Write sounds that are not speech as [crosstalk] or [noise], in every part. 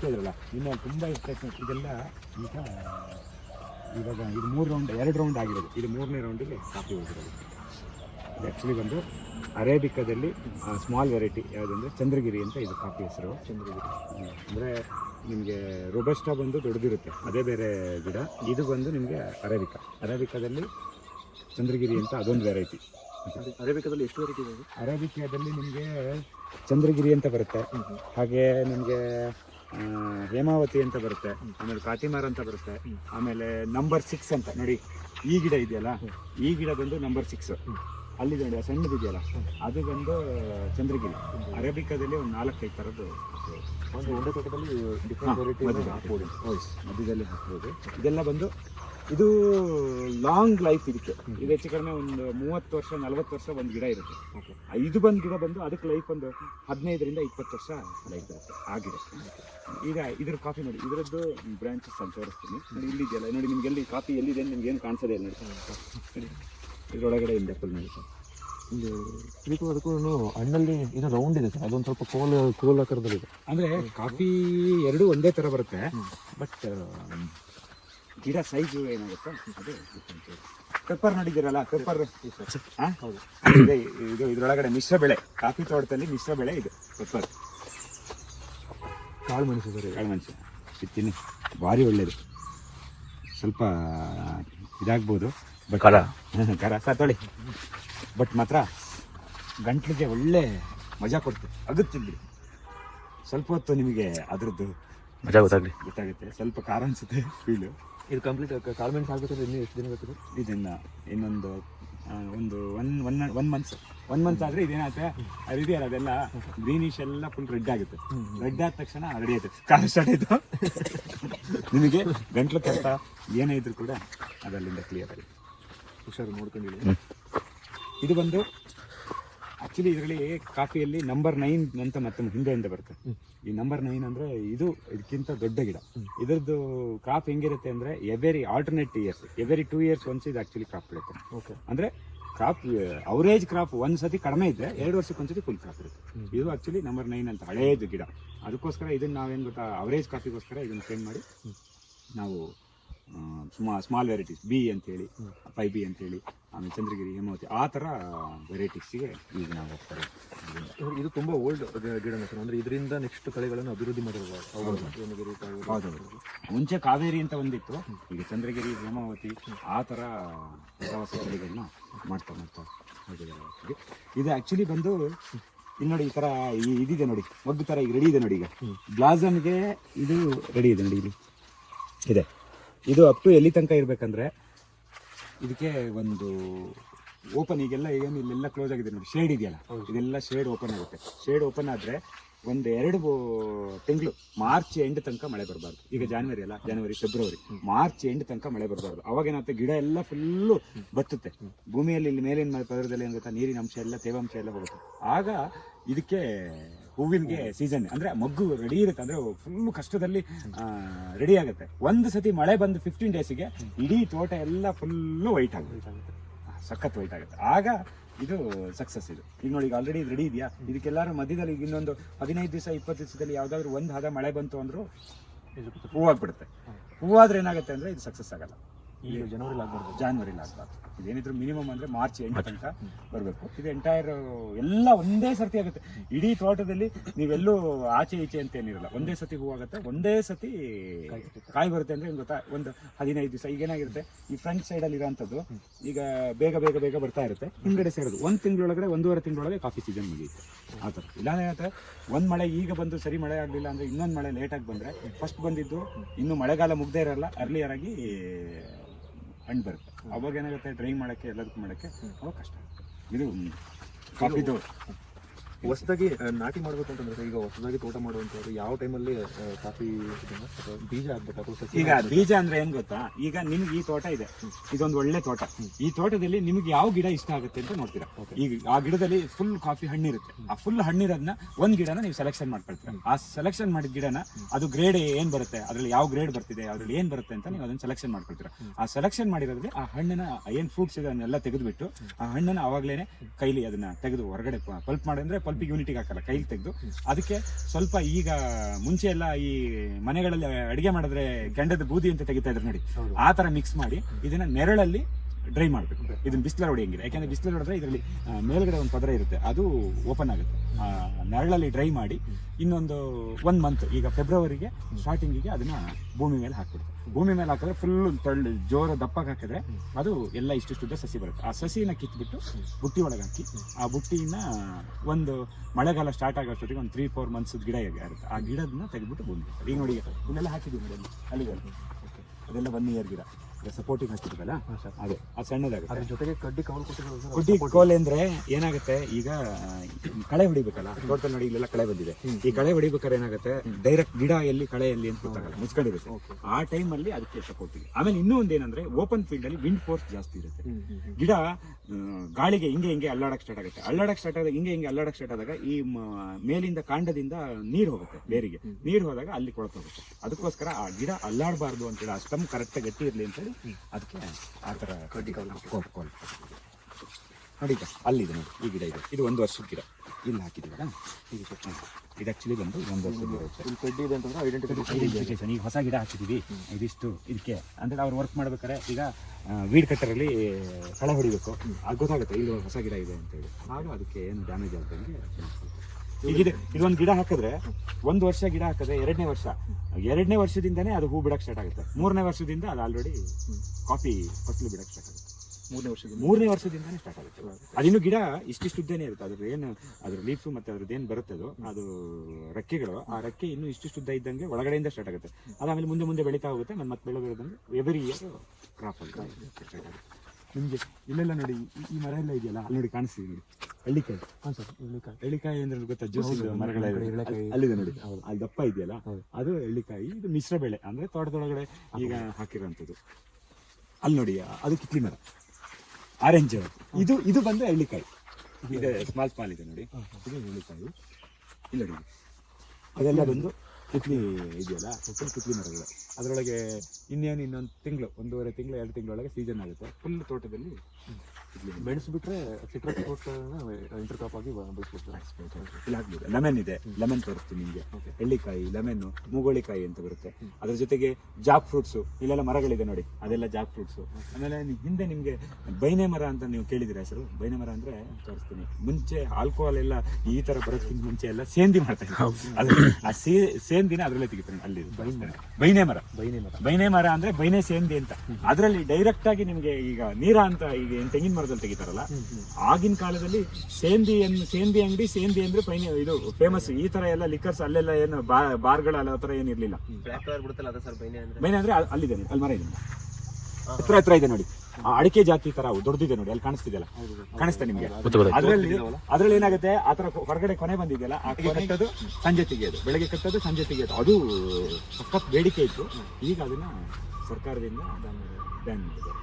ಹೇಳ್ತಾ ಇದ್ರಲ್ಲ ಇನ್ನು ತುಂಬ ಇಷ್ಟ ಇದೆಲ್ಲ ಈಗ ಇವಾಗ ಇದು ಮೂರು ರೌಂಡ್ ಎರಡು ರೌಂಡ್ ಆಗಿರೋದು. ಇದು ಮೂರನೇ ರೌಂಡಿಗೆ ಕಾಫಿ ಹೋಗಿರೋದು ಇದು ಆ್ಯಕ್ಚುಲಿ ಬಂದು ಅರೇಬಿಕಾದಲ್ಲಿ ಸ್ಮಾಲ್ ವೆರೈಟಿ ಯಾವುದಂದ್ರೆ ಚಂದ್ರಗಿರಿ ಅಂತ ಇದು ಕಾಫಿ ಹೆಸರು. ಚಂದ್ರಗಿರಿ. ಅಂದರೆ ನಿಮಗೆ ರೊಬಸ್ಟಾ ಬಂದು ದೊಡ್ಡದಿರುತ್ತೆ ಅದೇ ಬೇರೆ ಗಿಡ. ಇದು ಬಂದು ನಿಮಗೆ ಅರೇಬಿಕಾ. ಅರೇಬಿಕಾದಲ್ಲಿ ಚಂದ್ರಗಿರಿ ಅಂತ ಅದೊಂದು ವೆರೈಟಿ ಅರೇಬಿಕಾದಲ್ಲಿ ಎಷ್ಟು ವೆರೈಟಿ ಇದೆ ಅರೇಬಿಕಾದಲ್ಲಿ ನಿಮಗೆ ಚಂದ್ರಗಿರಿ ಅಂತ ಬರುತ್ತೆ. ಹಾಗೆ ನಿಮಗೆ ಹೇಮಾವತಿ ಅಂತ ಬರುತ್ತೆ ಆಮೇಲೆ ಕಾತಿಮಾರ್ ಅಂತ ಬರುತ್ತೆ ಆಮೇಲೆ ನಂಬರ್ ಸಿಕ್ಸ್ ಅಂತ ನೋಡಿ ಈ ಗಿಡ ಇದೆಯಲ್ಲ ಈ ಗಿಡ ಬಂದು ನಂಬರ್ ಸಿಕ್ಸ್ ಅಲ್ಲಿ ನೋಡಿ ಆ ಸಣ್ಣದು ಇದೆಯಲ್ಲ ಅದು ಬಂದು ಚಂದ್ರಗಿರಿ ಅರೇಬಿಕಾದಲ್ಲಿ ಒಂದು ನಾಲ್ಕೈದು ಥರದ್ದು ಒಂದು ಒಂದೇ ತೋಟದಲ್ಲಿ ಡಿಫ್ರೆಂಟ್ ವೆರೈಟಿ ಹಾಕ್ಬೋದು. ಮಧ್ಯದಲ್ಲಿ ಹಾಕ್ಬೋದು. ಇದೆಲ್ಲ ಬಂದು ಇದು ಲಾಂಗ್ ಲೈಫ್ ಇದಕ್ಕೆ. ಇದು ಹೆಚ್ಚು ಕಡಿಮೆ ಒಂದು ಮೂವತ್ತು ವರ್ಷ ನಲವತ್ತು ವರ್ಷ ಒಂದು ಗಿಡ ಇರುತ್ತೆ. ಓಕೆ. ಇದು ಬಂದು ಗಿಡ ಬಂದು ಅದಕ್ಕೆ ಲೈಫ್ ಒಂದು ಹದಿನೈದರಿಂದ ಇಪ್ಪತ್ತು ವರ್ಷ ಲೈಫ್ ಇರುತ್ತೆ. ಆ ಗಿಡ ಈಗ ಇದ್ರ ಕಾಫಿ ನೋಡಿ. ಇದರದ್ದು ಬ್ರಾಂಚಸ್ ಅಂತ ತೋರಿಸ್ತೀನಿ. ನೋಡಿ ಇಲ್ಲಿದೆಯಲ್ಲ? ನೋಡಿ ನಿಮ್ಗೆ ಎಲ್ಲಿ ಕಾಫಿ ಎಲ್ಲಿದೆ ನಿಮ್ಗೆ ಏನು ಕಾಣಿಸೋದೇ ಇಲ್ಲ ನೋಡಿ. ಇದ್ರೊಳಗಡೆ ಇದೆ ಫುಲ್ ನೋಡಿ ಸರ್. ಇಲ್ಲಿ ಇದಕ್ಕೂ ಅದಕ್ಕೂ ಹಣ್ಣಲ್ಲಿ ಇದು ರೌಂಡ್ ಇದೆ ಸರ್. ಅದೊಂದು ಸ್ವಲ್ಪ ಕೋಲ್ ಕೋಲ್ ಆಕಾರದಲ್ಲಿದೆ. ಅಂದರೆ ಕಾಫಿ ಎರಡೂ ಒಂದೇ ಥರ ಬರುತ್ತೆ. ಬಟ್ ಗಿಡ ಸೈಜು ಏನಾಗುತ್ತೆ ಅದು ಪೆಪ್ಪರ್ ನೋಡಿದ್ದೀರಲ್ಲ ಪೆಪ್ಪರ್ ಹೌದು. ಇದು ಇದರೊಳಗಡೆ ಮಿಶ್ರ ಬೆಳೆ ಕಾಫಿ ತೋಟದಲ್ಲಿ ಮಿಶ್ರ ಬೆಳೆ ಇದು ಪೆಪ್ಪರ್ ಕಾಳು ಮೆಣಸು ಸರ್ ಕಾಳು ಮೆಣಸು. ತಿನ್ನಿ ಭಾರಿ ಒಳ್ಳೇದು. ಸ್ವಲ್ಪ ಇದಾಗ್ಬೋದು ಬಟ್ ಖಾರ. [laughs] ಖಾರ. ತೊಳಿ. ಬಟ್ ಮಾತ್ರ ಗಂಟ್ಲಿಗೆ ಒಳ್ಳೆ ಮಜಾ ಕೊಡ್ತು ಅಗತ್ತಿದ್ರಿ ಸ್ವಲ್ಪ ಹೊತ್ತು ನಿಮಗೆ ಅದರದ್ದು ಮಜಾ ಗೊತ್ತಾಗ್ಲಿ. ಗೊತ್ತಾಗುತ್ತೆ. ಸ್ವಲ್ಪ ಖಾರ ಅನಿಸುತ್ತೆ ಫೀಲು. ಇದು ಕಂಪ್ಲೀಟ್ ಕಾಲ್ಮೆಂಟ್ಸ್ ಆಗಬೇಕಾದ್ರೆ ಇನ್ನೂ ಎಷ್ಟು ದಿನ ಬೇಕು ಇದನ್ನ ಇನ್ನೊಂದು ಒಂದು one one one months one month ಆದರೆ ಇದೇನಾಗುತ್ತೆ? ಅದು ಇದೆಯಲ್ಲ ಅದೆಲ್ಲ ಗ್ರೀನಿಶ್ ಎಲ್ಲ ಫುಲ್ ರೆಡ್ ಆಗುತ್ತೆ. ರೆಡ್ ಆದ ತಕ್ಷಣ ರೆಡಿ ಆಯ್ತು. ಕಾಲ ಸ್ಟಾರ್ಟ್ ಆಯ್ತು. ನಿಮಗೆ ಗಂಟ್ಲು ಕಷ್ಟ ಏನೇ ಇದ್ರು ಕೂಡ ಅದಲ್ಲಿಂದ ಕ್ಲಿಯರ್ ಆಗಿ ಹುಷಾರು ನೋಡ್ಕೊಂಡಿದ್ದೀನಿ ಇದು ಬಂದು ಆಕ್ಚುಲಿ ಇದರಲ್ಲಿ ಕಾಫಿಯಲ್ಲಿ ನಂಬರ್ ನೈನ್ ಅಂತ ಮತ್ತೆ ಹಿಂದೆಯಿಂದ ಬರುತ್ತೆ. ಈ ನಂಬರ್ ನೈನ್ ಅಂದ್ರೆ ಇದು ಇದಕ್ಕಿಂತ ದೊಡ್ಡ ಗಿಡ. ಇದರದ್ದು ಕ್ರಾಪ್ ಹೆಂಗಿರುತ್ತೆ ಅಂದ್ರೆ every alternate years every two years once ಇದು ಆಕ್ಚುಲಿ ಕ್ರಾಪ್ ಬೀಳುತ್ತೆ ಓಕೆ ಅಂದ್ರೆ ಕ್ರಾಪ್ ಅವರೇಜ್ ಕ್ರಾಪ್ ಒಂದು ಸತಿ ಕಡಿಮೆ ಇದ್ರೆ ಎರಡು ವರ್ಷಕ್ಕೆ ಒಂದ್ಸತಿ ಫುಲ್ ಕ್ರಾಪ್ ಇರುತ್ತೆ. ಇದು ಆಕ್ಚುಲಿ ನಂಬರ್ ನೈನ್ ಅಂತ ಹಳೇದು ಗಿಡ. ಅದಕ್ಕೋಸ್ಕರ ಇದನ್ನ ನಾವೇನು ಗೊತ್ತಾ ಅವರೇಜ್ ಕಾಫಿಗೋಸ್ಕರ ಇದನ್ನ ಚೇಂಜ್ ಮಾಡಿ ನಾವು ಸ್ಮಾ ಸ್ಮಾಲ್ ವೆರೈಟೀಸ್ ಬಿ ಅಂತೇಳಿ ಫೈ ಬಿ ಅಂತೇಳಿ ಆಮೇಲೆ ಚಂದ್ರಗಿರಿ ಹೇಮಾವತಿ ಆ ಥರ ವೆರೈಟೀಸ್ಗೆ ಈಗ ನಾವು ಹೋಗ್ತಾರೆ. ಇದು ತುಂಬ ಓಲ್ಡ್ ಗಿಡನ ಸರ್. ಅಂದರೆ ಇದರಿಂದ ನೆಕ್ಸ್ಟ್ ಕಳೆಗಳನ್ನು ಅಭಿವೃದ್ಧಿ ಮಾಡಿರ್ಬೋದು ಮುಂಚೆ ಕಾವೇರಿ ಅಂತ ಒಂದಿತ್ತು ಈಗ ಚಂದ್ರಗಿರಿ ಹೇಮಾವತಿ ಆ ಥರ ಹೊಸ ಹೊಸ ತಳಿಗಳನ್ನ ಮಾಡ್ತಾ ಮಾಡ್ತಾ ಹೋಗಿದ್ದಾರೆ ಇದು ಆ್ಯಕ್ಚುಲಿ ಬಂದು ಇಲ್ಲಿ ನೋಡಿ ಈ ಥರ ಈ ಇದಿದೆ ನೋಡಿ ಒಗ್ಗು ಥರ ಈಗ ರೆಡಿ ಇದೆ ನೋಡಿ ಈಗ. ಬ್ಲಾಸಮ್ಗೆ ಇದು ರೆಡಿ ಇದೆ ನೋಡಿ ಇಲ್ಲಿ. ಇದೆ. ಇದು ಅಪ್ ಟು ಎಲ್ಲಿ ತನಕ ಇರಬೇಕಂದ್ರೆ ಇದಕ್ಕೆ ಒಂದು ಓಪನ್ ಈಗೆಲ್ಲ ಏನು ಇಲ್ಲೆಲ್ಲ ಕ್ಲೋಸ್ ಆಗಿದೆ ನೋಡಿ ಶೇಡ್ ಇದೆಯಲ್ಲ? ಇದೆಲ್ಲ ಶೇಡ್ ಓಪನ್ ಆಗುತ್ತೆ. ಶೇಡ್ ಓಪನ್ ಆದರೆ ಒಂದು ಎರಡು ತಿಂಗಳು ಮಾರ್ಚ್ ಎಂಡ್ ತನಕ ಮಳೆ ಬರಬಾರ್ದು. ಈಗ ಜಾನ್ವರಿ ಅಲ್ಲ ಜಾನ್ವರಿ ಫೆಬ್ರವರಿ ಮಾರ್ಚ್ ಎಂಡ್ ತನಕ ಮಳೆ ಬರಬಾರ್ದು. ಅವಾಗ ಏನಾಗುತ್ತೆ ಗಿಡ ಎಲ್ಲ ಫುಲ್ಲು ಬತ್ತುತ್ತೆ. ಭೂಮಿಯಲ್ಲಿ ಇಲ್ಲಿ ಮೇಲಿನ ಪದರದಲ್ಲಿ ಏನು ಗೊತ್ತಾ ನೀರಿನ ಅಂಶ ಎಲ್ಲ ತೇವಾಂಶ ಎಲ್ಲ ಹೋಗುತ್ತೆ ಆಗ ಇದಕ್ಕೆ ಹೂವಿನಿಗೆ ಸೀಸನ್ ಅಂದ್ರೆ ಮಗ್ಗು ರೆಡಿ ಇರುತ್ತೆ. ಅಂದ್ರೆ ಫುಲ್ ಕಷ್ಟದಲ್ಲಿ ರೆಡಿ ಆಗುತ್ತೆ. ಒಂದು ಸತಿ ಮಳೆ ಬಂದು ಫಿಫ್ಟೀನ್ ಡೇಸಿಗೆ ಇಡೀ ತೋಟ ಎಲ್ಲ ಫುಲ್ಲು ವೈಟ್ ಆಗುತ್ತೆ. ಸಖತ್ ವೈಟ್ ಆಗುತ್ತೆ. ಆಗ ಇದು ಸಕ್ಸಸ್ ಇದು. ಈಗ ನೋಡಿ ಈಗ ಆಲ್ರೆಡಿ ರೆಡಿ ಇದೆಯಾ? ಇದಕ್ಕೆಲ್ಲರೂ ಮಧ್ಯದಲ್ಲಿ ಈಗ ಇನ್ನೊಂದು ಹದಿನೈದು ದಿವಸ ಇಪ್ಪತ್ತು ದಿವಸದಲ್ಲಿ ಯಾವ್ದಾದ್ರು ಒಂದು ಹದ ಮಳೆ ಬಂತು ಅಂದ್ರೂ ಹೂವಾಗ್ಬಿಡುತ್ತೆ. ಹೂವಾದ್ರೆ ಏನಾಗುತ್ತೆ ಅಂದ್ರೆ ಇದು ಸಕ್ಸಸ್ ಆಗಲ್ಲ. ಈಗ ಜನವರಿ ಆಗ್ಬಾರ್ದು ಜಾನ್ವರಿಲಿ ಆಗ್ಬಾರ್ದು. ಇದೇನಿದ್ರು ಮಿನಿಮಮ್ ಅಂದ್ರೆ ಮಾರ್ಚ್ ಎಂಟು ತನಕ ಬರಬೇಕು. ಇದು ಎಂಟೈರ್ ಎಲ್ಲ ಒಂದೇ ಸರ್ತಿ ಆಗುತ್ತೆ. ಇಡೀ ತೋಟದಲ್ಲಿ ನೀವೆಲ್ಲೂ ಆಚೆ ಈಚೆ ಅಂತ ಏನಿರಲ್ಲ. ಒಂದೇ ಸತಿ ಹೂವಾಗುತ್ತೆ ಒಂದೇ ಸತಿ ಕಾಯಿ ಬರುತ್ತೆ ಅಂದ್ರೆ ಏನ್ ಗೊತ್ತಾ? ಒಂದು ಹದಿನೈದು ದಿವಸ. ಈಗ ಏನಾಗಿರುತ್ತೆ? ಈ ಫ್ರಂಟ್ ಸೈಡ್ ಅಲ್ಲಿ ಇರೋಂಥದ್ದು ಈಗ ಬೇಗ ಬೇಗ ಬೇಗ ಬರ್ತಾ ಇರುತ್ತೆ. ಹಿಂಗಡೆ ಸೇರೋದು. ಒಂದ್ ತಿಂಗಳೊಳಗಡೆ ಒಂದೂವರೆ ತಿಂಗಳೊಳಗೆ ಕಾಫಿ ಸೀಸನ್ ಮುಗಿಯುತ್ತೆ. ಆ ಥರ. ಇಲ್ಲ ಏನಾಗುತ್ತೆ? ಒಂದ್ ಮಳೆ ಈಗ ಬಂದು ಸರಿ ಮಳೆ ಆಗಲಿಲ್ಲ ಅಂದ್ರೆ ಇನ್ನೊಂದು ಮಳೆ ಲೇಟಾಗಿ ಬಂದ್ರೆ ಫಸ್ಟ್ ಬಂದಿದ್ದು ಇನ್ನು ಮಳೆಗಾಲ ಮುಗ್ದೇ ಇರಲ್ಲ ಅರ್ಲಿಯರ್ ಆಗಿ ಹಣ್ಣು ಬರುತ್ತೆ. ಅವಾಗ ಏನಾಗುತ್ತೆ ಡ್ರೈ ಮಾಡೋಕ್ಕೆ ಎಲ್ಲದಕ್ಕೂ ಮಾಡೋಕ್ಕೆ ಅವಾಗ ಕಷ್ಟ ಇದು ಕಾಫಿದು ಹೊಸದಾಗಿ ನಾಟಿ ಮಾಡಬೇಕು ಅಂತಂದ್ರೆ ಈಗ ಹೊಸದಾಗಿ ತೋಟ ಮಾಡುವಂತವ್ರು ಯಾವ ಟೈಮಲ್ಲಿ ಕಾಫಿ ಬೀಜ ಹಾಕ್ಬೇಕು ಸಸಿ ಈಗ ಬೀಜ ಅಂದ್ರೆ ಏನ್ ಗೊತ್ತಾ? ಈಗ ನಿಮ್ಗೆ ಈ ತೋಟ ಇದೆ. ಇದೊಂದು ಒಳ್ಳೆ ತೋಟ. ಈ ತೋಟದಲ್ಲಿ ನಿಮ್ಗೆ ಯಾವ ಗಿಡ ಇಷ್ಟ ಆಗುತ್ತೆ ಅಂತ ನೋಡ್ತೀರಾ? ಈಗ ಆ ಗಿಡದಲ್ಲಿ ಫುಲ್ ಕಾಫಿ ಹಣ್ಣಿರುತ್ತೆ. ಆ ಫುಲ್ ಹಣ್ಣಿರೋದನ್ನ ಒಂದ್ ಗಿಡನ ನೀವು ಸೆಲೆಕ್ಷನ್ ಮಾಡ್ಕೊಳ್ತೀರಾ? ಆ ಸೆಲೆಕ್ಷನ್ ಮಾಡಿದ ಗಿಡನ ಅದು ಗ್ರೇಡ್ ಏನ್ ಬರುತ್ತೆ? ಅದ್ರಲ್ಲಿ ಯಾವ ಗ್ರೇಡ್ ಬರ್ತಿದೆ? ಅದ್ರಲ್ಲಿ ಏನ್ ಬರುತ್ತೆ ಅಂತ ನೀವು ಅದನ್ನ ಸೆಲೆಕ್ಷನ್ ಮಾಡ್ಕೊಳ್ತೀರಾ? ಆ ಸೆಲೆಕ್ಷನ್ ಮಾಡಿರೋದ್ರಲ್ಲಿ ಆ ಹಣ್ಣಿನ ಏನ್ ಫ್ರೂಟ್ಸ್ ಇದೆ ಅದನ್ನೆಲ್ಲ ತೆಗೆದುಬಿಟ್ಟು ಆ ಹಣ್ಣನ್ನ ಅವಾಗ್ಲೇನೆ ಕೈಲಿ ಅದನ್ನ ತೆಗೆದು ಹೊರಗಡೆ ಪಲ್ಪ್ ಮಾಡಿದ್ರೆ ಪಲ್ಪಿಗೆ ಯೂನಿಟಿಗೆ ಹಾಕಲ್ಲ ಕೈಲಿ ತೆಗೆದು. ಅದಕ್ಕೆ ಸ್ವಲ್ಪ ಈಗ ಮುಂಚೆ ಎಲ್ಲ ಈ ಮನೆಗಳಲ್ಲಿ ಅಡಿಗೆ ಮಾಡಿದ್ರೆ ಗಂಡದ ಬೂದಿ ಅಂತ ತೆಗಿತಾ ಇದ್ರು ನೋಡಿ. ಆ ತರ ಮಿಕ್ಸ್ ಮಾಡಿ ಇದನ್ನ ನೆರಳಲ್ಲಿ ಡ್ರೈ ಮಾಡಬೇಕು. ಇದನ್ನ ಬಿಸಿಲಲ್ಲಿ ಹೊಡೆಯಂಗಿಲ್ಲ ಯಾಕಂದ್ರೆ ಬಿಸಿಲಲ್ಲಿ ಹೊಡೆದ್ರೆ ಇದರಲ್ಲಿ ಮೇಲ್ಗಡೆ ಒಂದು ಪದರ ಇರುತ್ತೆ. ಅದು ಓಪನ್ ಆಗುತ್ತೆ. ನೆರಳಲ್ಲಿ ಡ್ರೈ ಮಾಡಿ ಇನ್ನೊಂದು ಒನ್ ಮಂತ್ ಈಗ ಫೆಬ್ರವರಿಗೆ ಸ್ಟಾರ್ಟಿಂಗಿಗೆ ಅದನ್ನ ಭೂಮಿ ಮೇಲೆ ಹಾಕ್ಬಿಡುತ್ತೆ. ಭೂಮಿ ಮೇಲೆ ಹಾಕಿದ್ರೆ ಫುಲ್ ತಳ್ಳಿ, ಜೋರ ದಪ್ಪಗೆ ಹಾಕಿದ್ರೆ ಅದು ಎಲ್ಲ ಇಷ್ಟಿಷ್ಟುದ್ದ ಸಸಿ ಬರುತ್ತೆ. ಆ ಸಸಿನ ಕಿತ್ಬಿಟ್ಟು ಬುಟ್ಟಿ ಒಳಗೆ ಹಾಕಿ, ಆ ಬುಟ್ಟಿನ ಒಂದು ಮಳೆಗಾಲ ಸ್ಟಾರ್ಟ್ ಆಗೋ ಅಷ್ಟೊತ್ತಿಗೆ ಒಂದು ತ್ರೀ ಫೋರ್ ಮಂತ್ಸ್ ಗಿಡ ಇರುತ್ತೆ. ಆ ಗಿಡದನ್ನ ತೆಗೆದ್ಬಿಟ್ಟು ಭೂಮಿ ಈಗ ನೋಡಿ ಇಲ್ಲೆಲ್ಲ ಹಾಕಿದ್ದೀವಿ ಅಲ್ಲಿಗೆ ಅಲ್ಲಿ. ಅದೆಲ್ಲ ಒನ್ ಇಯರ್ ಗಿಡ. ಸಪೋರ್ಟಿಗೆ ಹಾಕಿದ್ವಲ್ಲ ಹಾಂ ಸರ್ ಅದು ಅದು ಸಣ್ಣದಾಗುತ್ತೆ. ಅದ್ರ ಜೊತೆಗೆ ಕಡ್ಡಿ ಕವಲು ಕೊಟ್ಟಿರೋದು ಕಡ್ಡಿ ಕೋಲೆ ಅಂದ್ರೆ ಏನಾಗುತ್ತೆ? ಈಗ ಕಳೆ ಹೊಡಿಬೇಕಲ್ಲ? ತೋಟದಲ್ಲಿ ನೋಡಿ ಇಲ್ಲೆಲ್ಲ ಕಳೆ ಬಂದಿದೆ. ಈ ಕಳೆ ಹೊಡಿಬೇಕಾದ್ರೆ ಏನಾಗುತ್ತೆ? ಡೈರೆಕ್ಟ್ ಗಿಡ ಎಲ್ಲಿ ಕಳೆ ಎಲ್ಲಿ ಅಂತ ಗೊತ್ತಾಗಲ್ಲ ಮುಚ್ಕೊಂಡಿರುತ್ತೆ. ಆ ಟೈಮ್ ಅಲ್ಲಿ ಅದಕ್ಕೆ ಇದೆ ಆಮೇಲೆ ಇನ್ನೂ ಒಂದು ಏನಂದ್ರೆ ಓಪನ್ ಫೀಲ್ಡ್ ಅಲ್ಲಿ ವಿಂಡ್ ಫೋರ್ಸ್ ಜಾಸ್ತಿ ಇರುತ್ತೆ. ಗಿಡ ಗಾಳಿಗೆ ಹಿಂಗೆ ಹಿಂಗೆ ಅಲ್ಲಾಡಕ್ ಸ್ಟಾರ್ಟ್ ಆಗುತ್ತೆ. ಅಲ್ಲಾಡಕ್ ಸ್ಟಾರ್ಟ್ ಆದಾಗ ಹಿಂಗೆ ಹಿಂಗೆ ಅಲ್ಲಾಡಕ್ ಸ್ಟಾರ್ಟ್ ಆದಾಗ ಈ ಮೇಲಿಂದ ಕಾಂಡದಿಂದ ನೀರು ಹೋಗುತ್ತೆ ಬೇರಿಗೆ. ನೀರು ಹೋದಾಗ ಅಲ್ಲಿ ಕೊಳತೋಗುತ್ತೆ. ಅದಕ್ಕೋಸ್ಕರ ಆ ಗಿಡ ಅಲ್ಲಾಡಬಾರ್ದು ಅಂತೇಳಿ ಆ ಸ್ಟಮ್ ಕರೆಕ್ಟ್ ಗಟ್ಟಿ ಇರಲಿ ಅಂತೇಳಿ ಅದಕ್ಕೆ ಆ ಥರ ಕಡ್ಡಿ ಕೋಲ್ ನೋಡಿ ಈಗ ಅಲ್ಲಿದೆ ನೋಡಿ ಈ ಗಿಡ ಇದೆ. ಇದು ಒಂದು ವರ್ಷದ ಗಿಡ. ಇಲ್ಲಿ ಹಾಕಿದೀವಲ್ಲ ಈಗ. ಇದು ಆಕ್ಚುಲಿ ಬಂದು ಒಂದು ಐಡೆಂಟಿಫಿಕೇಶನ್ ಈಗ ಹೊಸ ಗಿಡ ಹಾಕಿದೀವಿ ಇದಿಷ್ಟು ಇದಕ್ಕೆ. ಅಂದರೆ ಅವ್ರು ವರ್ಕ್ ಮಾಡ್ಬೇಕಾರೆ ಈಗ ವೀಡ್ ಕಟ್ಟರಲ್ಲಿ ಕಳೆ ಹೊಡಿಬೇಕು. ಅದು ಗೊತ್ತಾಗುತ್ತೆ ಇಲ್ಲಿ ಹೊಸ ಗಿಡ ಇದೆ ಅಂತೇಳಿ ಆಗ ಅದಕ್ಕೆ ಏನು ಡ್ಯಾಮೇಜ್ ಆಗ್ದಂಗೆ ಈಗ ಇದು ಇದೊಂದು ಗಿಡ ಹಾಕಿದ್ರೆ ಒಂದು ವರ್ಷ ಗಿಡ ಹಾಕಿದ್ರೆ ಎರಡನೇ ವರ್ಷ. ಎರಡನೇ ವರ್ಷದಿಂದನೇ ಅದು ಹೂ ಬಿಡಕ್ಕೆ ಸ್ಟಾರ್ಟ್ ಆಗುತ್ತೆ. ಮೂರನೇ ವರ್ಷದಿಂದ ಅದು ಆಲ್ರೆಡಿ ಕಾಫಿ ಫಸ್ಲು ಬಿಡಕ್ಕೆ ಸ್ಟಾರ್ಟ್ ಆಗುತ್ತೆ. ಮೂರನೇ ವರ್ಷದಿಂದ. ಮೂರನೇ ವರ್ಷದಿಂದನೇ ಸ್ಟಾರ್ಟ್ ಆಗುತ್ತೆ. ಅದಿನ್ನು ಗಿಡ ಇಷ್ಟಿಷ್ಟುದ್ದೇನೆ ಇರುತ್ತೆ. ಅದ್ರ ಏನು ಅದ್ರ ಲೀಫ್ ಮತ್ತೆ ಅದ್ರದ್ದು ಏನು ಬರುತ್ತೆ ಅದು ಅದು ರೆಕ್ಕೆಗಳು ಆ ರೆಕ್ಕೆ ಇನ್ನು ಇಷ್ಟಿಷ್ಟುದ್ದ ಇದ್ದಂಗೆ ಒಳಗಡೆಯಿಂದ ಸ್ಟಾರ್ಟ್ ಆಗುತ್ತೆ. ಅದಾದ್ಮೇಲೆ ಮುಂದೆ ಮುಂದೆ ಬೆಳೀತಾ ಹೋಗುತ್ತೆ ಮತ್ತೆ ಮತ್ತೆ ಬೆಳೆ ಬೆಳೆದಂಗೆ ಎವ್ರಿ ಇಯರ್ ಕ್ರಾಪ್ ಅಂತ ಸ್ಟಾರ್ಟ್ ಆಗುತ್ತೆ. ನಿಮಗೆ ಇಲ್ಲೆಲ್ಲ ನೋಡಿ ಈ- ಈ ಮರ ಎಲ್ಲ ಇದೆಯಲ್ಲ ಅಲ್ಲಿ ನೋಡಿ ಕಾಣಿಸ್ತೀವಿ ನೋಡಿ. ಹಳ್ಳಿಕಾಯಿ ಹಾಂ ಸರ್ ಎಳ್ಳಿಕಾಯಿ. ಅಂದ್ರೆ ಗೊತ್ತಾ ಜ್ಯೂಸ್ ಮರಗಳ. ಅಲ್ಲಿದೆ ನೋಡಿ. ಅಲ್ಲಿ ದಪ್ಪ ಇದೆಯಲ್ಲ ಹೌದು. ಅದು ಹಳ್ಳಿಕಾಯಿ ಇದು ಮಿಶ್ರ ಬೆಳೆ. ಅಂದ್ರೆ ತೋಟದೊಳಗಡೆ ಈಗ ಹಾಕಿರೋಂಥದ್ದು ಅಲ್ಲಿ ನೋಡಿ ಅದು ಕಿತ್ಲಿ ಮರ. ಆರೆಂಜ್ ಇದು ಇದು ಬಂದ್ರೆ ಹಳ್ಳಿಕಾಯಿ ಇದೆ ಸ್ಮಾಲ್ ಸ್ಮಾಲ್ ಇದೆ ನೋಡಿ. ಇದು ಎಳ್ಳಿಕಾಯಿ. ಇಲ್ಲ ನೋಡಿ. ಅದೆಲ್ಲ ಬಂದು ಕಿತ್ಲಿ ಇದೆಯಲ್ಲ ಫುಲ್ ಕಿಟ್ಲಿ ಮರಗಳು ಅದರೊಳಗೆ ಇನ್ನೇನು ಇನ್ನೊಂದು ತಿಂಗಳು ಒಂದೂವರೆ ತಿಂಗಳು ಎರಡು ತಿಂಗಳೊಳಗೆ ಸೀಸನ್ ಆಗುತ್ತೆ ಫುಲ್ ತೋಟದಲ್ಲಿ. ಮೆಣಸು ಬಿಟ್ರೆ ಸಿಟ್ರಸ್ ಫ್ರೂಟ್ ಇಂಟರ್ ಕ್ರಾಪ್ ಆಗಿ ಬಳಸ್ಬೋದು ಲೆಮನ್ ಇದೆ. ಲೆಮನ್ ತೋರಿಸ್ತೀನಿ ನಿಮಗೆ. ಎಳ್ಳಿಕಾಯಿ ಲೆಮನ್ ಮೂಗೋಳಿಕಾಯಿ ಅಂತ ಬರುತ್ತೆ. ಅದ್ರ ಜೊತೆಗೆ ಜಾಕ್ ಫ್ರೂಟ್ಸ್ ಇಲ್ಲೆಲ್ಲ ಮರಗಳಿದೆ ನೋಡಿ. ಅದೆಲ್ಲ ಜಾಕ್ ಫ್ರೂಟ್ಸ್ ಆಮೇಲೆ ಹಿಂದೆ ನಿಮ್ಗೆ ಬೈನೆ ಮರ ಅಂತ ನೀವು ಕೇಳಿದಿರ ಹೆಸರು? ಬೈನೆ ಮರ ಅಂದ್ರೆ ತೋರಿಸ್ತೀನಿ. ಮುಂಚೆ ಆಲ್ಕೋಹಾಲ್ ಎಲ್ಲ ಈ ತರ ಬರೋದಕ್ಕಿಂತ ಮುಂಚೆ ಎಲ್ಲ ಸೇಂದಿ ಮಾಡ್ತಾ ಅದು ಆ ಸೇ ಸೇಂದಿನ ಅದ್ರಲ್ಲೇ ತೆಗಿತಾರೆ ಅಲ್ಲಿ ಬೈನೆ ಮರ. ಬೈನೆ ಮರ. ಬೈನೆ ಮರ. ಅಂದ್ರೆ ಬೈನೆ ಸೇಂದಿ ಅಂತ. ಅದರಲ್ಲಿ ಡೈರೆಕ್ಟ್ ಆಗಿ ನಿಮ್ಗೆ ಈಗ ನೀರ ಅಂತ ಈಗ ತೆಂಗಿನ ಮರದಲ್ಲಿ ತೆಗಿತಾರಲ್ಲ ಆಗಿನ ಕಾಲದಲ್ಲಿ ಸೇಂದಿ ಸೇಂದಿ ಅಂಗಡಿ ಸೇಂದಿ ಅಂದ್ರೆ ಪೈನೆ ಇದು ಫೇಮಸ್ ಈ ತರ ಎಲ್ಲ ಲಿಕ್ಕರ್ಸ್ ಅಲ್ಲೆಲ್ಲ ಏನು ಬಾ- ಬಾರ್ಗಳ ಆ ತರ ಏನಿರ್ಲಿಲ್ಲ ಮೈನ್ ಅಂದ್ರೆ? ಅಲ್ಲಿದೆ ಅಲ್ಲಿ ಮರ ಇದೆ ನೋಡಿ. ಹತ್ರ ಹತ್ರ ಇದೆ ನೋಡಿ. ಆ ಅಡಿಕೆ ಜಾತಿ ತರ ದೊಡ್ಡದಿದೆ ನೋಡಿ ಅಲ್ಲಿ ಕಾಣಿಸ್ತಿದೆಯಲ್ಲ? ಕಾಣಿಸ್ತಾ ನಿಮ್ಗೆ? ಅದ್ರಲ್ಲಿ ಅದ್ರಲ್ಲಿ ಏನಾಗುತ್ತೆ? ಆ ತರ ಹೊರಗಡೆ ಕೊನೆ ಬಂದಿದೆಯಲ್ಲ ಆ ಕೊನೆ ಕಟ್ಟೋದು? ಸಂಜೆ ತೆಗೆಯೋದು. ಬೆಳಗ್ಗೆ ಕಟ್ಟೋದು ಸಂಜೆ ತೆಗೆಯೋದು. ಅದು ಸಖತ್ ಬೇಡಿಕೆ ಇತ್ತು. ಈಗ ಅದನ್ನ ಸರ್ಕಾರದಿಂದ ಬ್ಯಾನ್ ಮಾಡಿದ್ದಾರೆ.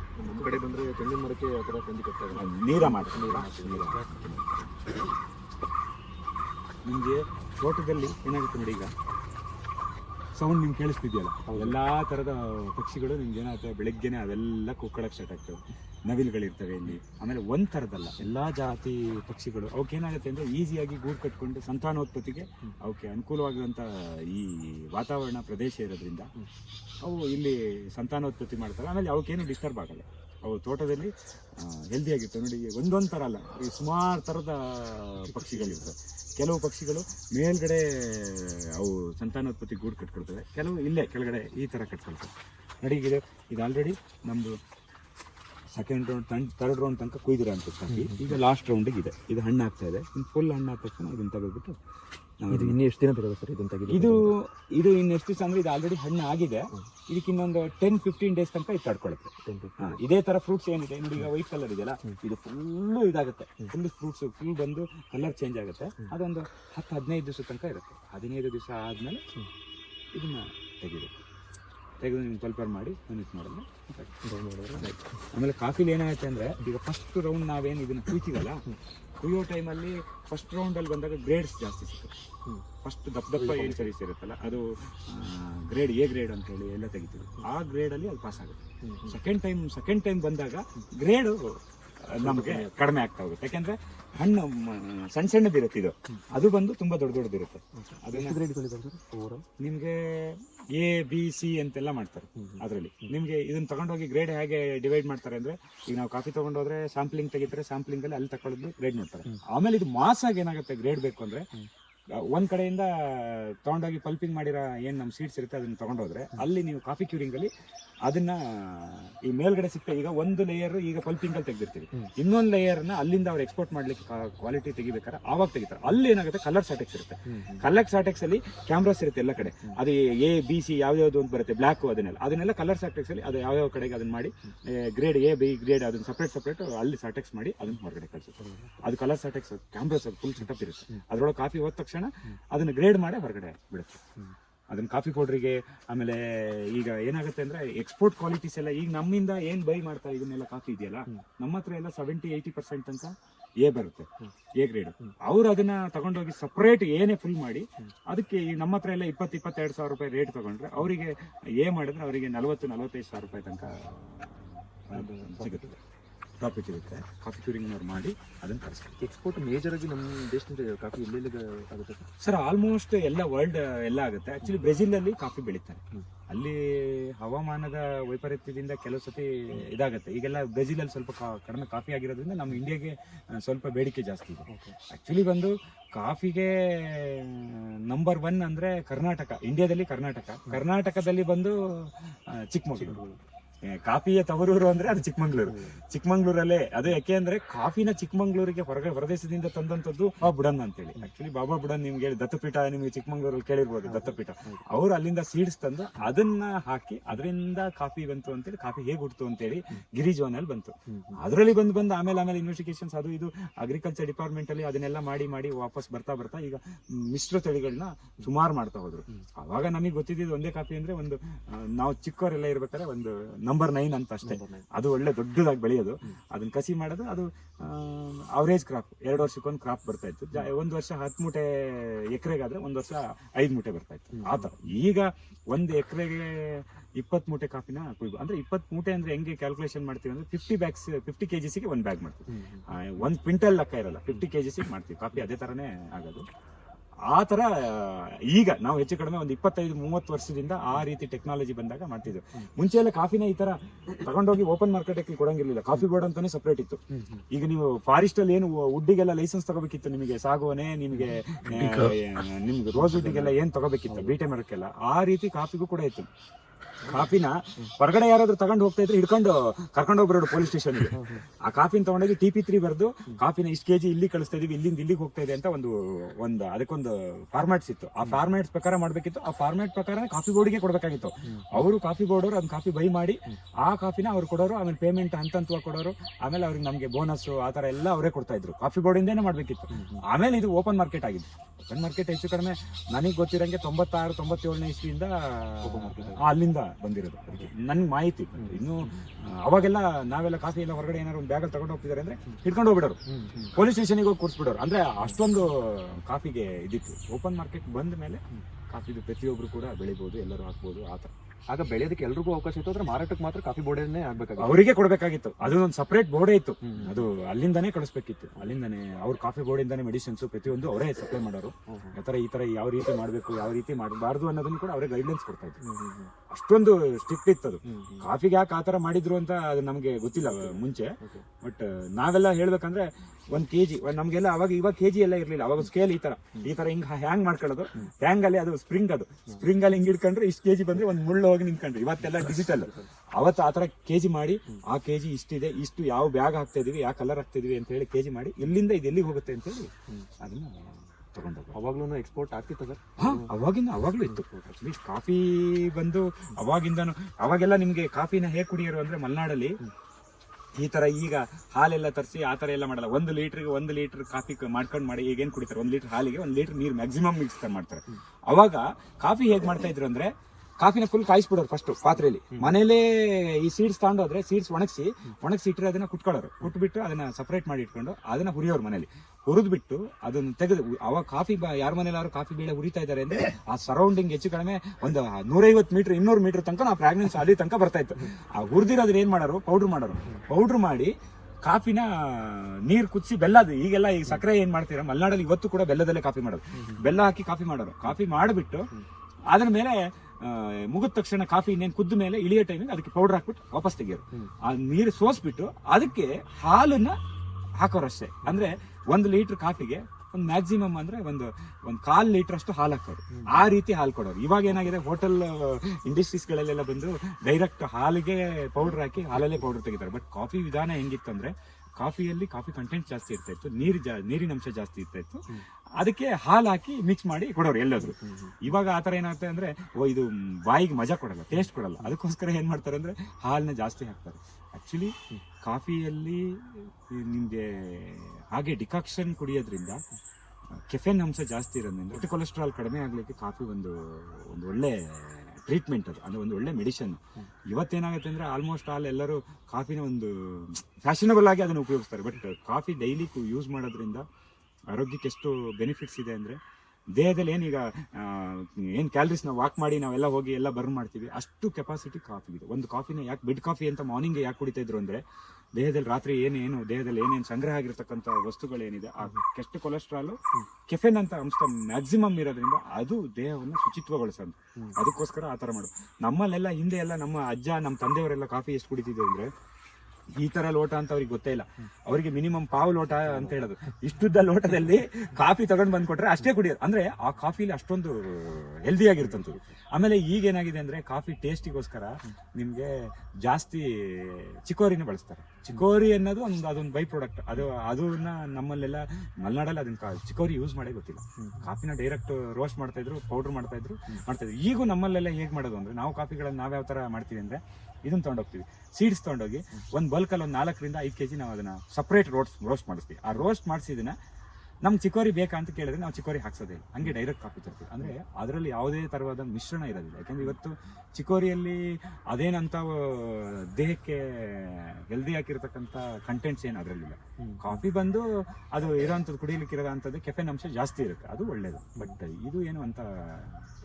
ಕಡೆ ಬಂದ್ರೆ ತೆಂಗಿನ ಮರಕ್ಕೆ ಆ ಥರ ತಂದು ಕಟ್ತಾರೆ ನೀರ ಮಾಡಿ. ನೀರ ನೀರ ನಿಮಗೆ ತೋಟದಲ್ಲಿ ಏನಾಗುತ್ತೆ ನೋಡಿ ಈಗ? ಸೌಂಡ್ ನಿಮ್ಗೆ ಕೇಳಿಸ್ತಿದೆಯಲ್ಲ? ಎಲ್ಲಾ ತರದ ಪಕ್ಷಿಗಳು ನಿಮ್ಗೆ ಏನಾಗುತ್ತೆ? ಬೆಳಗ್ಗೆನೆ ಅವೆಲ್ಲ ಕುಕ್ಕಳಕ್ಕೆ ಸ್ಟಾರ್ಟ್ ಆಗ್ತವೆ. ನವಿಲುಗಳಿರ್ತವೆ ಇಲ್ಲಿ. ಆಮೇಲೆ ಒಂದು ಥರದಲ್ಲ ಎಲ್ಲಾ ಜಾತಿ ಪಕ್ಷಿಗಳು. ಅವಕ್ಕೆ ಏನಾಗುತ್ತೆ ಅಂದ್ರೆ ಈಸಿಯಾಗಿ ಗೂಡು ಕಟ್ಕೊಂಡು ಸಂತಾನೋತ್ಪತ್ತಿಗೆ ಅವಕ್ಕೆ ಅನುಕೂಲವಾಗಿರುವಂತ ಈ ವಾತಾವರಣ ಪ್ರದೇಶ ಇರೋದ್ರಿಂದ ಅವು ಇಲ್ಲಿ ಸಂತಾನೋತ್ಪತ್ತಿ ಮಾಡ್ತಾರೆ. ಆಮೇಲೆ ಅವಕ್ಕೇನು ಡಿಸ್ಟರ್ಬ್ ಆಗಲ್ಲ. ಅವು ತೋಟದಲ್ಲಿ ಹೆಲ್ದಿಯಾಗಿರ್ತವೆ ನೋಡಿ ಒಂದೊಂದು ಥರ ಅಲ್ಲ. ಈ ಸುಮಾರು ಥರದ ಪಕ್ಷಿಗಳಿರ್ತವೆ. ಕೆಲವು ಪಕ್ಷಿಗಳು ಮೇಲ್ಗಡೆ, ಅವು ಸಂತಾನೋತ್ಪತ್ತಿ ಗೂಡು ಕಟ್ಕೊಳ್ತವೆ. ಕೆಲವು ಇಲ್ಲೇ, ಕೆಳಗಡೆ ಈ ಥರ ಕಟ್ಕೊಳ್ತವೆ. ನೋಡಿ, ಇದು ಇದು ಆಲ್ರೆಡಿ ನಮ್ಮದು ಸೆಕೆಂಡ್ ರೌಂಡ್ ತನ್ ತರ್ಡ್ ರೌಂಡ್ ತನಕ ಕುಯ್ದಿರ ಅಂತ ಕಾಫಿ ಈಗ ಲಾಸ್ಟ್ ರೌಂಡಿಗೆ ಇದೆ ಇದು ಹಣ್ಣು ಆಗ್ತಾ ಇದೆ. ಇನ್ನು ಫುಲ್ ಹಣ್ಣು ಆದ ತಕ್ಷಣ ಇದನ್ನು ತೆಗೆದ್ಬಿಟ್ಟು ನಾವು ಇದು ಇನ್ನೂ ಎಷ್ಟು ದಿನ ಬೇಕಾಗುತ್ತೆ ಸರ್ ಇದನ್ನು ತೆಗೆದು? ಇದು ಇದು ಇನ್ನೆಷ್ಟು ದಿವಸ ಅಂದರೆ ಇದು ಆಲ್ರೆಡಿ ಹಣ್ಣು ಆಗಿದೆ. ಇದಕ್ಕೆ ಇನ್ನೊಂದು ಟೆನ್ ಫಿಫ್ಟೀನ್ ಡೇಸ್ ತನಕ ಇದು ತಡ್ಕೊಳುತ್ತೆ. ಹಾ, ಇದೇ ಥರ ಫ್ರೂಟ್ಸ್ ಏನಿದೆ? ನೋಡಿ ಈಗ ವೈಟ್ ಕಲರ್ ಇದೆಯಲ್ಲ ಇದು ಫುಲ್ಲು ಇದಾಗುತ್ತೆ. ಫುಲ್ ಫ್ರೂಟ್ಸ್ ಫುಲ್ ಬಂದು ಕಲರ್ ಚೇಂಜ್ ಆಗುತ್ತೆ. ಅದೊಂದು ಹತ್ತು ಹದಿನೈದು ದಿವಸ ತನಕ ಇರುತ್ತೆ. ಹದಿನೈದು ದಿವಸ ಆದಮೇಲೆ ಇದನ್ನ ತೆಗೆದು. ತೆಗೆದು ನೀವು ಪಲ್ಪರ್ ಮಾಡಿ ಆಯ್ತು. ಆಮೇಲೆ ಕಾಫಿಲಿ ಏನಾಗುತ್ತೆ ಅಂದ್ರೆ, ಈಗ ಫಸ್ಟ್ ರೌಂಡ್ ನಾವೇನು ಇದನ್ನ ಕುಯ್ತೀವಲ್ಲ, ಕುಯ್ಯೋ ಟೈಮಲ್ಲಿ ಫಸ್ಟ್ ರೌಂಡಲ್ಲಿ ಬಂದಾಗ ಗ್ರೇಡ್ಸ್ ಜಾಸ್ತಿ ಸಿಗುತ್ತೆ. ಫಸ್ಟ್ ದಪ್ಪ ದಪ್ಪ ಏನು ಸರೀಸ್ ಇರುತ್ತಲ್ಲ ಅದು ಗ್ರೇಡ್ ಎ ಗ್ರೇಡ್ ಅಂತ ಹೇಳಿ ಎಲ್ಲ ತೆಗಿತೀವಿ. ಆ ಗ್ರೇಡಲ್ಲಿ ಅಲ್ಲಿ ಪಾಸ್ ಆಗುತ್ತೆ. ಸೆಕೆಂಡ್ ಟೈಮ್ ಸೆಕೆಂಡ್ ಟೈಮ್ ಬಂದಾಗ ಗ್ರೇಡು ನಮಗೆ ಕಡಿಮೆ ಆಗ್ತಾ ಹೋಗುತ್ತೆ. ಯಾಕೆಂದ್ರೆ ಹಣ್ಣು ಸಣ್ಣ ಸಣ್ಣದಿರುತ್ತೆ ಇದು. ಅದು ಬಂದು ತುಂಬಾ ದೊಡ್ಡ ದೊಡ್ಡದಿರುತ್ತೆ ಅದನ್ನ ನಿಮ್ಗೆ ಎ ಬಿ ಸಿ ಅಂತೆಲ್ಲ ಮಾಡ್ತಾರೆ ಅದರಲ್ಲಿ. ನಿಮ್ಗೆ ಇದನ್ನ ತಗೊಂಡೋಗಿ ಗ್ರೇಡ್ ಹೇಗೆ ಡಿವೈಡ್ ಮಾಡ್ತಾರೆ ಅಂದ್ರೆ ಈಗ ನಾವು ಕಾಫಿ ತಗೊಂಡೋದ್ರೆ ಸ್ಯಾಂಪ್ಲಿಂಗ್ ತೆಗಿತಾರೆ ಸ್ಯಾಂಪ್ಲಿಂಗ್ ಅಲ್ಲಿ ಅಲ್ಲಿ ತಗೊಳ್ಳೋದು ಗ್ರೇಡ್ ಮಾಡ್ತಾರೆ ಆಮೇಲೆ ಇದು ಮಾಸ್ ಆಗಿ ಏನಾಗುತ್ತೆ ಗ್ರೇಡ್ ಬೇಕು ಅಂದ್ರೆ ಒಂದ್ ಕಡೆಯಿಂದ ತಗೊಂಡೋಗಿ ಪಲ್ಪಿಂಗ್ ಮಾಡಿರೋ ಏನ್ ನಮ್ ಸೀಡ್ಸ್ ಇರುತ್ತೆ ಅದನ್ನ ತಗೊಂಡೋದ್ರೆ ಅಲ್ಲಿ ನೀವು ಕಾಫಿ ಕ್ಯೂರಿಂಗ್ ಅಲ್ಲಿ ಅದನ್ನ ಈ ಮೇಲ್ಗಡೆ ಸಿಗ್ತಾ ಈಗ ಒಂದು ಲೇಯರ್ ಈಗ ಪಲ್ಪಿಂಗ್ ಅಲ್ಲಿ ತೆಗೆದಿರ್ತೀವಿ. ಇನ್ನೊಂದು ಲೇಯರ್ನ ಅಲ್ಲಿಂದ ಅವ್ರು ಎಕ್ಸ್ಪೋರ್ಟ್ ಮಾಡ್ಲಿಕ್ಕೆ ಕ್ವಾಲಿಟಿ ತೆಗಿಬೇಕಾದ್ರೆ ಆವಾಗ ತೆಗಿತಾರೆ. ಅಲ್ಲಿ ಏನಾಗುತ್ತೆ? ಕಲರ್ ಸಾಟೆಕ್ಸ್ ಇರುತ್ತೆ. ಕಲರ್ ಸಾಟೆಕ್ಸ್ ಅಲ್ಲಿ ಕ್ಯಾಮ್ರಾಸ್ ಇರುತ್ತೆ ಎಲ್ಲ ಕಡೆ. ಅದು ಎ ಬಿ ಸಿ ಯಾವ್ಯಾವ್ದು ಅಂತ ಬರುತ್ತೆ ಬ್ಲಾಕ್ ಅದನ್ನೆಲ್ಲ. ಅದನ್ನೆಲ್ಲ ಕಲರ್ ಸಾಟೆಕ್ಸ್ ಅಲ್ಲಿ ಅದು ಯಾವ್ಯಾವ ಕಡೆಗೆ ಅದನ್ನ ಮಾಡಿ ಗ್ರೇಡ್ ಎ ಬಿ ಗ್ರೇಡ್ ಅದನ್ನ ಸಪ್ರೇಟ್ ಸಪ್ರೇಟ್ ಅಲ್ಲಿ ಸಾಟೆಕ್ಸ್ ಮಾಡಿ ಅದನ್ನ ಹೊರಗಡೆ ಕಳಿಸುತ್ತೆ. ಅದು colour Sortex cameras full setup ಇರುತ್ತೆ. ಅದರೊಳಗೆ ಕಾಫಿ ಹೋದ ತಕ್ಷಣ ಅದನ್ನ ಗ್ರೇಡ್ ಮಾಡಿ ಹೊರಗಡೆ ಬಿಡುತ್ತೆ. ಅದನ್ನ ಕಾಫಿ ಪೌಡ್ರಿಗೆ ಆಮೇಲೆ ಈಗ ಏನಾಗುತ್ತೆ ಅಂದ್ರೆ ಎಕ್ಸ್ಪೋರ್ಟ್ ಕ್ವಾಲಿಟೀಸ್ ಎಲ್ಲ ಈಗ ನಮ್ಮಿಂದ ಏನ್ ಬೈ ಮಾಡ್ತಾ ಇದನ್ನೆಲ್ಲ ಕಾಫಿ ಇದೆಯಲ್ಲ, ನಮ್ಮ ಹತ್ರ ಎಲ್ಲ ಸೆವೆಂಟಿ ಏಯ್ಟಿ ಪರ್ಸೆಂಟ್ ಅಂತ ಎ ಬರುತ್ತೆ ಎ ಗ್ರೇಡ್ ಅವ್ರು ಅದನ್ನ ತಗೊಂಡೋಗಿ ಸಪ್ರೇಟ್ ಏನೇ ಫುಲ್ ಮಾಡಿ, ಅದಕ್ಕೆ ಈ ನಮ್ಮ ಹತ್ರ ಎಲ್ಲ ಇಪ್ಪತ್ತು, ಇಪ್ಪತ್ತೆರಡು ಸಾವಿರ ರೂಪಾಯಿ ರೇಟ್ ತಗೊಂಡ್ರೆ ಅವರಿಗೆ ಎ ಮಾಡಿದ್ರೆ ಅವರಿಗೆ ನಲವತ್ತು, ನಲವತ್ತೈದು ಸಾವಿರ ರೂಪಾಯಿ ತನಕ ಸಿಗುತ್ತೆ. ಪ್ರಾಫಿಟ್ ಇರುತ್ತೆ. ಕಾಫಿ ಕ್ಯೂರಿಂಗ್ ಅವ್ರು ಮಾಡಿ ಅದನ್ನು ಕಳಿಸ್ತಾರೆ ಎಕ್ಸ್ಪೋರ್ಟ್ ಮೇಜರ್ ಆಗಿ ನಮ್ಮ ದೇಶದಿಂದ ಕಾಫಿ ಎಲ್ಲೆಲ್ಲಿಗೆ ಆಗುತ್ತೆ? ಸರ್ ಆಲ್ಮೋಸ್ಟ್ ಎಲ್ಲ ವರ್ಲ್ಡ್ ಎಲ್ಲ ಆಗುತ್ತೆ. ಆ್ಯಕ್ಚುಲಿ ಬ್ರೆಜಿಲ್ನಲ್ಲಿ ಕಾಫಿ ಬೆಳೀತಾರೆ. ಅಲ್ಲಿ ಹವಾಮಾನದ ವೈಪರೀತ್ಯದಿಂದ ಕೆಲವು ಸತಿ ಇದಾಗುತ್ತೆ. ಈಗೆಲ್ಲ ಬ್ರೆಜಿಲಲ್ಲಿ ಸ್ವಲ್ಪ ಕಾ- ಕಡಿಮೆ ಕಾಫಿ ಆಗಿರೋದ್ರಿಂದ ನಮ್ಮ ಇಂಡಿಯಾಗೆ ಸ್ವಲ್ಪ ಬೇಡಿಕೆ ಜಾಸ್ತಿ ಇದೆ. ಆ್ಯಕ್ಚುಲಿ ಬಂದು ಕಾಫಿಗೆ ನಂಬರ್ ಒನ್ ಅಂದರೆ ಕರ್ನಾಟಕ. ಇಂಡಿಯಾದಲ್ಲಿ ಕರ್ನಾಟಕ. ಕರ್ನಾಟಕದಲ್ಲಿ ಬಂದು ಚಿಕ್ಕಮಗಳೂರು ಕಾಫಿಯ ತವರೂರು ಅಂದ್ರೆ ಅದು ಚಿಕ್ಕಮಂಗ್ಳೂರು. ಚಿಕ್ಕಮಂಗ್ಳೂರಲ್ಲೇ, ಅದು ಯಾಕೆ ಅಂದ್ರೆ ಕಾಫಿನ ಚಿಕ್ಕಮಂಗ್ಳೂರಿಗೆ ಹೊರಗೆ ಹೊರದೇಶದಿಂದ ತಂದಂತದ್ದು ಬಾಬಾ ಬುಡನ್ ಅಂತೇಳಿ. ಆಕ್ಚುಲಿ ಬಾಬಾ ಬುಡನ್ ನಿಮ್ಗೆ ಹೇಳಿ, ದತ್ತಪೀಠ ನಿಮ್ಗೆ ಚಿಕ್ಕಮಂಗ್ಳೂರಲ್ಲಿ ಕೇಳಿರ್ಬೋದು, ದತ್ತಪೀಠ. ಅವ್ರು ಅಲ್ಲಿಂದ ಸೀಡ್ಸ್ ತಂದು ಅದನ್ನ ಹಾಕಿ ಅದರಿಂದ ಕಾಫಿ ಬಂತು ಅಂತೇಳಿ, ಕಾಫಿ ಹೇಗೆ ಹುಡ್ತು ಅಂತೇಳಿ ಗಿರಿಜೋನ್ ಅಲ್ಲಿ ಬಂತು. ಅದರಲ್ಲಿ ಬಂದು ಬಂದು ಆಮೇಲೆ ಆಮೇಲೆ ಇನ್ವೆಸ್ಟಿಗೇಷನ್ಸ್ ಅದು ಇದು ಅಗ್ರಿಕಲ್ಚರ್ ಡಿಪಾರ್ಟ್ಮೆಂಟ್ ಅಲ್ಲಿ ಅದನ್ನೆಲ್ಲ ಮಾಡಿ ಮಾಡಿ ವಾಪಸ್ ಬರ್ತಾ ಬರ್ತಾ ಈಗ ಮಿಶ್ರ ತಳಿಗಳನ್ನ ಸುಮಾರು ಮಾಡ್ತಾ ಹೋದ್ರು. ಅವಾಗ ನಮಗೆ ಗೊತ್ತಿದ್ದು ಒಂದೇ ಕಾಫಿ ಅಂದ್ರೆ ಒಂದು ನಾವು ಚಿಕ್ಕವರೆಲ್ಲ ಇರ್ಬೇಕಾದ್ರೆ ಒಂದು ನಂಬರ್ ನೈನ್ ಅಂತ ಅಷ್ಟೇ ಅದು ಒಳ್ಳೆ ದೊಡ್ಡದಾಗಿ ಬೆಳೆಯೋದು. ಅದನ್ನ ಕಸಿ ಮಾಡೋದು ಅದು ಅವರೇಜ್ ಕ್ರಾಪ್ ಎರಡು ವರ್ಷಕ್ಕೊಂದು ಕ್ರಾಪ್ ಬರ್ತಾ ಇತ್ತು. ಒಂದು ವರ್ಷ ಹತ್ತು ಮೂಟೆ ಎಕರೆಗಾದ್ರೆ ಒಂದು ವರ್ಷ ಐದು ಮೂಟೆ ಬರ್ತಾ ಇತ್ತು. ಆ ಥರ ಈಗ ಒಂದು ಎಕರೆಗೆ ಇಪ್ಪತ್ತು ಮೂಟೆ ಕಾಫಿನ ಕುಯ್ಬೋದು ಅಂದ್ರೆ ಇಪ್ಪತ್ತು ಮೂಟೆ ಅಂದ್ರೆ ಹೆಂಗೆ ಕ್ಯಾಲ್ಕುಲೇಷನ್ ಮಾಡ್ತೀವಿ ಅಂದ್ರೆ ಫಿಫ್ಟಿ ಬ್ಯಾಗ್ಸ್ ಫಿಫ್ಟಿ ಕೆ ಜಿಸಿಗೆ ಒಂದು ಬ್ಯಾಗ್ ಮಾಡ್ತೀವಿ. ಒಂದು ಕ್ವಿಂಟಲ್ ಲೆಕ್ಕ ಇರಲ್ಲ. ಫಿಫ್ಟಿ ಕೆ ಜಿಸಿಗೆ ಮಾಡ್ತೀವಿ. ಕಾಫಿ ಅದೇ ತರನೇ ಆಗೋದು. ಆ ತರ ಈಗ ನಾವು ಹೆಚ್ಚು ಕಡಿಮೆ ಒಂದು ಇಪ್ಪತ್ತೈದು ಮೂವತ್ತು ವರ್ಷದಿಂದ ಆ ರೀತಿ ಟೆಕ್ನಾಲಜಿ ಬಂದಾಗ ಮಾಡ್ತಿದ್ವಿ. ಮುಂಚೆ ಎಲ್ಲ ಕಾಫಿನ ಈ ತರ ತಗೊಂಡೋಗಿ ಓಪನ್ ಮಾರ್ಕೆಟ್ ಕೊಡಂಗಿರ್ಲಿಲ್ಲ. ಕಾಫಿ ಬೋರ್ಡ್ ಅಂತಾನೆ ಸಪ್ರೇಟ್ ಇತ್ತು. ಈಗ ನೀವು ಫಾರೆಸ್ಟ್ ಅಲ್ಲಿ ಏನು ವುಡ್ಡಿಗೆಲ್ಲ ಲೈಸೆನ್ಸ್ ತಗೋಬೇಕಿತ್ತು ನಿಮಗೆ? ಸಾಗುವನೆ ನಿಮಗೆ ನಿಮ್ಗೆ ರೋಸ್ ವುಡ್ಡಿಗೆಲ್ಲ ಏನ್ ತಗೋಬೇಕಿತ್ತು? ಬೀಟೆ ಮರಕ್ಕೆಲ್ಲ ಆ ರೀತಿ ಕಾಫಿಗೂ ಕೂಡ ಇತ್ತು. ಕಾಫಿನ ಹೊರಗಡೆ ಯಾರಾದ್ರೂ ತಗೊಂಡು ಹೋಗ್ತಾ ಇದ್ರೆ ಹಿಡ್ಕೊಂಡು ಕರ್ಕೊಂಡು ಹೋಗ್ಬಿಡೋದು ಪೊಲೀಸ್ ಸ್ಟೇಷನ್ ಆ ಕಾಫಿನ ತಗೊಂಡೋಗಿ ಟಿ ಪಿ ತ್ರೀ ಬರೆದು ಕಾಫಿನ ಇಷ್ಟು ಕೆಜಿ ಇಲ್ಲಿ ಕಳಿಸ್ತಾ ಇದೀವಿ ಇಲ್ಲಿಂದ ಇಲ್ಲಿಗೆ ಹೋಗ್ತಾ ಇದೆ ಅಂತ ಒಂದು ಒಂದು ಅದಕ್ಕೊಂದು ಫಾರ್ಮ್ಯಾಟ್ಸ್ ಇತ್ತು. ಆ ಫಾರ್ಮ್ಯಾಟ್ಸ್ ಪ್ರಕಾರ ಮಾಡ್ಬೇಕಿತ್ತು. ಆ ಫಾರ್ಮ್ಯಾಟ್ ಪ್ರಕಾರ ಕಾಫಿ ಬೋರ್ಡ್ಗೆ ಕೊಡಬೇಕಾಗಿತ್ತು. ಅವರು ಕಾಫಿ ಬೋರ್ಡ್ ಅವರು ಅದನ್ನ ಕಾಫಿ ಬೈ ಮಾಡಿ ಆ ಕಾಫಿನ ಅವ್ರು ಕೊಡೋರು ಆಮೇಲೆ ಪೇಮೆಂಟ್ ಹಂತ ಹಂತವಾಗಿ ಕೊಡೋರು ಆಮೇಲೆ ಅವ್ರಿಗೆ ನಮಗೆ ಬೋನಸ್ ಆ ತರ ಎಲ್ಲ ಅವರೇ ಕೊಡ್ತಾ ಇದ್ರು. ಕಾಫಿ ಬೋರ್ಡ್ ಇಂದೇನೆ ಮಾಡ್ಬೇಕಿತ್ತು. ಆಮೇಲೆ ಇದು ಓಪನ್ ಮಾರ್ಕೆಟ್ ಆಗಿದೆ ಓಪನ್ ಮಾರ್ಕೆಟ್ ಹೆಚ್ಚು ಕಡಿಮೆ ನನಗೆ ಗೊತ್ತಿರಂಗೆ ತೊಂಬತ್ತಾರು ತೊಂಬತ್ತೇಳನೇ ಇಸ್ವಿಯಿಂದ ಅಲ್ಲಿಂದ ಬಂದಿರೋದು ಅದಕ್ಕೆ. ನನ್ಗೆ ಮಾಹಿತಿ ಇನ್ನು ಅವಾಗೆಲ್ಲ ನಾವೆಲ್ಲ ಕಾಫಿ ಎಲ್ಲ ಹೊರಗಡೆ ಏನಾದ್ರು ಒಂದು ಬ್ಯಾಗಲ್ಲಿ ತಗೊಂಡು ಹೋಗ್ತಿದ್ದಾರೆ ಅಂದ್ರೆ ಹಿಡ್ಕೊಂಡು ಹೋಗ್ಬಿಡೋರು. ಪೊಲೀಸ್ ಸ್ಟೇಷನ್ಗೆ ಹೋಗಿ ಕೂರಿಸ್ಬಿಡೋರು. ಅಂದ್ರೆ ಅಷ್ಟೊಂದು ಕಾಫಿಗೆ ಇದಿತ್ತು. ಓಪನ್ ಮಾರ್ಕೆಟ್ ಬಂದ ಮೇಲೆ ಕಾಫಿದು ಪ್ರತಿಯೊಬ್ರು ಕೂಡ ಬೆಳಿಬಹುದು ಎಲ್ಲರೂ ಹಾಕ್ಬೋದು ಆ ಥರ ಆಗ ಬೆಳೆಯೋದಕ್ಕೆ ಎಲ್ರಿಗೂ ಅವಕಾಶ ಇತ್ತು ಆದ್ರೆ ಮಾರಾಟಕ್ಕೆ ಮಾತ್ರ ಕಾಫಿ ಬೋರ್ಡನ್ನೇ ಆಗ್ಬೇಕಾಗಿತ್ತು. ಅವರಿಗೆ ಕೊಡಬೇಕಾಗಿತ್ತು. ಅದು ಒಂದು ಸಪರೇಟ್ ಬೋರ್ಡೇ ಇತ್ತು. ಅದು ಅಲ್ಲಿಂದಾನೇ ಕಳಿಸ್ಬೇಕಿತ್ತು. ಅಲ್ಲಿಂದಾನೇ ಅವ್ರ ಕಾಫಿ ಬೋರ್ಡ್ ಇಂದಾನೆ ಮೆಡಿಸಿನ್ಸ್ ಪ್ರತಿಯೊಂದು ಅವರೇ ಸಪ್ಲೈ ಮಾಡೋರು. ಆ ಥರ ಈ ಥರ ಯಾವ ರೀತಿ ಮಾಡಬೇಕು ಯಾವ ರೀತಿ ಮಾಡಬಾರ್ದು ಅನ್ನೋದನ್ನು ಕೂಡ ಅವರೇ ಗೈಡ್ಲೈನ್ಸ್ ಕೊಡ್ತಾ ಇದ್ರು ಅಷ್ಟೊಂದು ಸ್ಟ್ರಿಕ್ಟ್ ಇತ್ತು ಅದು. ಕಾಫಿಗೆ ಯಾಕೆ ಆ ಥರ ಮಾಡಿದ್ರು ಅಂತ ಅದು ನಮಗೆ ಗೊತ್ತಿಲ್ಲ ಮುಂಚೆ. ಬಟ್ ನಾವೆಲ್ಲ ಹೇಳ್ಬೇಕಂದ್ರೆ ಒಂದ್ ಕೆಜಿ ನಮ್ಗೆಲ್ಲ ಅವಾಗ ಇವಾಗ ಕೆ ಜಿ ಎಲ್ಲ ಇರ್ಲಿಲ್ಲ ಅವಾಗ ಸ್ಕೇಲ್ ಈ ತರ. ಈ ತರ ಹಿಂಗ್ ಹ್ಯಾಂಗ್ ಮಾಡ್ಕೊಳ್ಳೋದು. ಹ್ಯಾಂಗ್ ಅಲ್ಲಿ ಅದು ಸ್ಪ್ರಿಂಗ್ ಅದು. ಸ್ಪ್ರಿಂಗ್ ಅಲ್ಲಿ ಹಿಂಗ್ ಹಿಡ್ಕೊಂಡ್ರೆ ಇಷ್ಟು ಕೆಜಿ ಬಂದ್ರೆ ಒಂದ್ ಮುಳ್ಳು ಹೋಗಿ ನಿಂತ್ಕೊಂಡ್ರೆ. ಇವತ್ತೆಲ್ಲ ಡಿಜಿಟಲ್ ಅವತ್ತು ಆ ತರ ಕೆಜಿ ಮಾಡಿ ಆ ಕೆಜಿ ಇಷ್ಟಿದೆ ಇಷ್ಟು ಯಾವ ಬ್ಯಾಗ್ ಹಾಕ್ತಾ ಇದೀವಿ ಯಾವ ಕಲರ್ ಹಾಕ್ತಾ ಇದೀವಿ ಅಂತ ಹೇಳಿ ಕೆಜಿ ಮಾಡಿ ಇಲ್ಲಿಂದ ಇದು ಎಲ್ಲಿಗೆ ಹೋಗುತ್ತೆ ಅಂತ ಹೇಳಿ ಅದನ್ನ ತಗೊಂಡೋಗ ಅವಾಗ್ಲೂ ಎಕ್ಸ್ಪೋರ್ಟ್ ಆಗ್ತಿತ್ತು ಸರ್ ಹಾ ಅವಾಗಿಂದ ಅವಾಗಲೂ ಇತ್ತು. ಕಾಫಿ ಬಂದು ಅವಾಗಿಂದನು ಅವಾಗೆಲ್ಲ ನಿಮ್ಗೆ ಕಾಫಿನ ಹೇಗೆ ಕುಡಿಯೋರು ಅಂದ್ರೆ ಮಲೆನಾಡಲ್ಲಿ ಈ ತರ ಈಗ ಹಾಲೆಲ್ಲ ತರಿಸಿ ಆ ತರ ಎಲ್ಲ ಮಾಡಲ್ಲ. ಒಂದು ಲೀಟ್ರಿಗೆ ಒಂದು ಲೀಟರ್ ಕಾಫಿ ಮಾಡ್ಕೊಂಡು ಮಾಡಿ ಈಗ ಏನ್ ಕುಡಿತಾರೆ? ಒಂದು ಲೀಟರ್ ಹಾಲಿಗೆ ಒಂದು ಲೀಟರ್ ನೀರು ಮ್ಯಾಕ್ಸಿಮಮ್ ಮಿಕ್ಸ್ ಮಾಡ್ತಾರೆ. ಅವಾಗ ಕಾಫಿ ಹೇಗೆ ಮಾಡ್ತಾ ಇದ್ರು ಅಂದ್ರೆ ಕಾಫಿನ ಫುಲ್ ಕಾಯಿಸ್ಬಿಡೋರು ಫಸ್ಟ್ ಪಾತ್ರೆಯಲ್ಲಿ ಮನೇಲೇ ಈ ಸೀಡ್ಸ್ ತಗೊಂಡೋದ್ರೆ ಸೀಡ್ಸ್ ಒಣಗಿಸಿ ಒಣಗಿಸಿ ಇಟ್ಟರೆ ಅದನ್ನ ಕುಟ್ಕೊಳ್ಳೋರು ಕುಟ್ಬಿಟ್ಟು ಅದನ್ನ ಸಪ್ರೇಟ್ ಮಾಡಿ ಇಟ್ಕೊಂಡು ಅದನ್ನ ಹುರಿಯೋರು ಮನೇಲಿ. ಹುರಿದ್ಬಿಟ್ಟು ಅದನ್ನ ತೆಗೆದು ಅವಾಗ ಕಾಫಿ ಯಾರ ಮನೇಲಾದ್ರು ಕಾಫಿ ಬೀಳ ಹುರಿತಾ ಇದ್ದಾರೆ ಅಂದ್ರೆ ಆ ಸರೌಂಡಿಂಗ್ ಹೆಚ್ಚು ಕಡಿಮೆ ಒಂದು ನೂರೈವತ್ತು ಮೀಟರ್ ಇನ್ನೂರು ಮೀಟರ್ ತನಕ ನಾವು ಪ್ರಾಗ್ನೆನ್ಸ್ ಅಲ್ಲಿ ತನಕ ಬರ್ತಾ ಇತ್ತು. ಆ ಹುರಿದಿರೋದ್ರ ಏನು ಮಾಡೋರು? ಪೌಡರ್ ಮಾಡೋರು. ಪೌಡರ್ ಮಾಡಿ ಕಾಫಿನ ನೀರು ಕುದಿಸಿ ಬೆಲ್ಲ ಅದು ಈಗೆಲ್ಲ ಈಗ ಸಕ್ಕರೆ ಏನು ಮಾಡ್ತೀರಾ? ಮಲೆನಾಡಲ್ಲಿ ಇವತ್ತು ಕೂಡ ಬೆಲ್ಲದಲ್ಲೇ ಕಾಫಿ ಮಾಡೋದು. ಬೆಲ್ಲ ಹಾಕಿ ಕಾಫಿ ಮಾಡೋರು. ಕಾಫಿ ಮಾಡಿಬಿಟ್ಟು ಅದ್ರ ಮೇಲೆ ಮುಗಿದ ತಕ್ಷಣ ಕಾಫಿ ಇನ್ನೇನು ಕುದ್ದ ಮೇಲೆ ಇಳಿಯೋ ಟೈಮಿಗೆ ಅದಕ್ಕೆ ಪೌಡರ್ ಹಾಕ್ಬಿಟ್ಟು ವಾಪಸ್ ತೆಗಿಯೋರು. ಆ ನೀರು ಸೋಸ್ಬಿಟ್ಟು ಅದಕ್ಕೆ ಹಾಲನ್ನ ಹಾಕೋರಷ್ಟೇ. ಅಂದ್ರೆ ಒಂದು ಲೀಟರ್ ಕಾಫಿಗೆ ಒಂದು ಮ್ಯಾಕ್ಸಿಮಮ್ ಅಂದ್ರೆ ಒಂದು ಒಂದು ಕಾಲ್ ಲೀಟರ್ ಅಷ್ಟು ಹಾಲು ಹಾಕೋರು. ಆ ರೀತಿ ಹಾಲು ಕೊಡೋರು. ಇವಾಗ ಏನಾಗಿದೆ ಹೋಟೆಲ್ ಇಂಡಸ್ಟ್ರೀಸ್ಗಳಲ್ಲೆಲ್ಲ ಬಂದು ಡೈರೆಕ್ಟ್ ಹಾಲಿಗೆ ಪೌಡರ್ ಹಾಕಿ ಹಾಲಲ್ಲೇ ಪೌಡರ್ ತೆಗಿತಾರೆ. ಬಟ್ ಕಾಫಿ ವಿಧಾನ ಹೆಂಗಿತ್ತಂದ್ರೆ ಕಾಫಿಯಲ್ಲಿ ಕಾಫಿ ಕಂಟೆಂಟ್ ಜಾಸ್ತಿ ಇರ್ತಾ ಇತ್ತು ನೀರು ಜಾ ನೀರಿನ ಅಂಶ ಜಾಸ್ತಿ ಇರ್ತಾ ಇತ್ತು. ಅದಕ್ಕೆ ಹಾಲು ಹಾಕಿ ಮಿಕ್ಸ್ ಮಾಡಿ ಕೊಡೋರು ಎಲ್ಲಾದ್ರು. ಇವಾಗ ಆ ಥರ ಏನಾಗುತ್ತೆ ಅಂದ್ರೆ, ಓ, ಇದು ಬಾಯಿಗೆ ಮಜಾ ಕೊಡಲ್ಲ ಟೇಸ್ಟ್ ಕೊಡಲ್ಲ. ಅದಕ್ಕೋಸ್ಕರ ಏನು ಮಾಡ್ತಾರೆ ಅಂದ್ರೆ, ಹಾಲನ್ನ ಜಾಸ್ತಿ ಹಾಕ್ತಾರೆ. ಆಕ್ಚುಲಿ ಕಾಫಿಯಲ್ಲಿ ನಿಮಗೆ ಹಾಗೆ ಡಿಕಾಕ್ಷನ್ ಕುಡಿಯೋದ್ರಿಂದ ಕೆಫೆನ್ ಅಂಶ ಜಾಸ್ತಿ ಇರೋದ್ರಿಂದ ಒಟ್ಟು ಕೊಲೆಸ್ಟ್ರಾಲ್ ಕಡಿಮೆ ಆಗಲಿಕ್ಕೆ ಕಾಫಿ ಒಂದು ಒಂದು ಒಳ್ಳೆ ಟ್ರೀಟ್ಮೆಂಟ್ ಅದು, ಅಂದ್ರೆ ಒಂದು ಒಳ್ಳೆ ಮೆಡಿಸಿನ್ ಇವತ್ತೇನಾಗುತ್ತೆ ಅಂದ್ರೆ ಆಲ್ಮೋಸ್ಟ್ ಆಲ್ ಎಲ್ಲರೂ ಕಾಫಿನ ಒಂದು ಫ್ಯಾಷನಬಲ್ ಆಗಿ ಅದನ್ನು ಉಪಯೋಗಿಸ್ತಾರೆ. ಬಟ್ ಕಾಫಿ ಡೈಲಿ ಯೂಸ್ ಮಾಡೋದ್ರಿಂದ ಆರೋಗ್ಯಕ್ಕೆ ಎಷ್ಟು ಬೆನಿಫಿಟ್ಸ್ ಇದೆ ಅಂದರೆ ದೇಹದಲ್ಲಿ ಏನೀಗ ಏನು ಕ್ಯಾಲರೀಸ್ ನಾವು ವಾಕ್ ಮಾಡಿ ನಾವೆಲ್ಲ ಹೋಗಿ ಎಲ್ಲ ಬರ್ನ್ ಮಾಡ್ತೀವಿ ಅಷ್ಟು ಕೆಪಾಸಿಟಿ ಕಾಫಿ ಇದೆ ಒಂದು ಕಾಫಿನ ಯಾಕೆ ಬಿಡ್ ಕಾಫಿ ಅಂತ ಮಾರ್ನಿಂಗ್ ಯಾಕೆ ಕುಡಿತಾ ಇದ್ರು ಅಂದರೆ ದೇಹದಲ್ಲಿ ರಾತ್ರಿ ಏನೇನು ದೇಹದಲ್ಲಿ ಏನೇನು ಸಂಗ್ರಹ ಆಗಿರ್ತಕ್ಕಂಥ ವಸ್ತುಗಳೇನಿದೆ ಆ ಕೆಸ್ಟ್ ಕೊಲೆಸ್ಟ್ರಾಲು ಕೆಫೆನ್ ಅಂತ ಅಂಶ ಮ್ಯಾಕ್ಸಿಮಮ್ ಇರೋದ್ರಿಂದ ಅದು ದೇಹವನ್ನು ಶುಚಿತ್ವಗೊಳಿಸೋದು. ಅದಕ್ಕೋಸ್ಕರ ಆ ಥರ ಮಾಡು. ನಮ್ಮಲ್ಲೆಲ್ಲ ಹಿಂದೆ ಎಲ್ಲ ನಮ್ಮ ಅಜ್ಜ ನಮ್ಮ ತಂದೆಯವರೆಲ್ಲ ಕಾಫಿ ಎಷ್ಟು ಕುಡಿತಿದ್ರು ಅಂದ್ರೆ ಈ ತರ ಲೋಟ ಅಂತ ಅವ್ರಿಗೆ ಗೊತ್ತೇ ಇಲ್ಲ. ಅವರಿಗೆ ಮಿನಿಮಮ್ ಪಾವು ಲೋಟ ಅಂತ ಹೇಳೋದು. ಇಷ್ಟುದ್ದ ಲೋಟದಲ್ಲಿ ಕಾಫಿ ತಗೊಂಡ್ ಬಂದ್ ಕೊಟ್ರೆ ಅಷ್ಟೇ ಕುಡಿಯೋದು. ಅಂದ್ರೆ ಆ ಕಾಫಿಲಿ ಅಷ್ಟೊಂದು ಹೆಲ್ದಿ ಆಗಿರ್ತಂಥದ್ದು ಆಮೇಲೆ ಈಗ ಏನಾಗಿದೆ ಅಂದ್ರೆ ಕಾಫಿ ಟೇಸ್ಟಿಗೋಸ್ಕರ ನಿಮ್ಗೆ ಜಾಸ್ತಿ ಚಿಕೋರಿನ ಬಳಸ್ತಾರೆ. ಚಿಕೋರಿ ಅನ್ನೋದು ಒಂದು ಅದೊಂದು ಬೈ ಪ್ರಾಡಕ್ಟ್ ಅದು, ಅದನ್ನ ನಮ್ಮಲ್ಲೆಲ್ಲ ಮಲ್ನಾಡಲ್ಲಿ ಅದನ್ನ ಚಿಕೋರಿ ಯೂಸ್ ಮಾಡೇ ಗೊತ್ತಿಲ್ಲ. ಕಾಫಿನ ಡೈರೆಕ್ಟ್ ರೋಸ್ಟ್ ಮಾಡ್ತಾ ಇದ್ರು ಪೌಡರ್ ಮಾಡ್ತಾ ಇದ್ರು ಮಾಡ್ತಾ ಇದ್ರು. ಈಗೂ ನಮ್ಮಲ್ಲೆಲ್ಲ ಹೇಗೆ ಮಾಡೋದು ಅಂದ್ರೆ ನಾವು ಕಾಫಿಗಳನ್ನ ನಾವ್ಯಾವ ತರ ಮಾಡ್ತೀವಿ ಅಂದ್ರೆ ಇದನ್ನ ತೊಗೊಂಡೋಗ್ತೀವಿ. ಸೀಡ್ಸ್ ತೊಗೊಂಡೋಗಿ ಒಂದು ಬಲ್ಕಲ್ಲಿ ಒಂದು ನಾಲ್ಕರಿಂದ ಐದು ಕೆ ಜಿ ನಾವು ಅದನ್ನು ಸಪ್ರೇಟ್ ರೋಸ್ಟ್ ರೋಸ್ಟ್ ಮಾಡಿಸ್ತೀವಿ. ಆ ರೋಸ್ಟ್ ಮಾಡಿಸಿದನ್ನ ನಮ್ಗೆ ಚಿಕೋರಿ ಬೇಕಾ ಅಂತ ಕೇಳಿದ್ರೆ ನಾವು ಚಿಕೋರಿ ಹಾಕ್ಸೋದಿಲ್ಲ. ಹಂಗೆ ಡೈರೆಕ್ಟ್ ಕಾಫಿ ತರ್ತೀವಿ. ಅಂದ್ರೆ ಅದರಲ್ಲಿ ಯಾವುದೇ ತರವಾದ ಮಿಶ್ರಣ ಇರೋದಿಲ್ಲ. ಯಾಕಂದ್ರೆ ಇವತ್ತು ಚಿಕೋರಿಯಲ್ಲಿ ಅದೇನಂತ ದೇಹಕ್ಕೆ ಹೆಲ್ದಿ ಆಗಿರ್ತಕ್ಕಂಥ ಕಂಟೆಂಟ್ಸ್ ಏನು ಅದರಲ್ಲಿಲ್ಲ. ಕಾಫಿ ಬಂದು ಅದು ಇರೋಂಥದ್ದು ಕುಡಿಲಿಕ್ಕೆ ಇರೋಂಥದ್ದು ಕೆಫೆನ್ ಅಂಶ ಜಾಸ್ತಿ ಇರುತ್ತೆ. ಅದು ಒಳ್ಳೇದು. ಬಟ್ ಇದು ಏನು ಅಂತ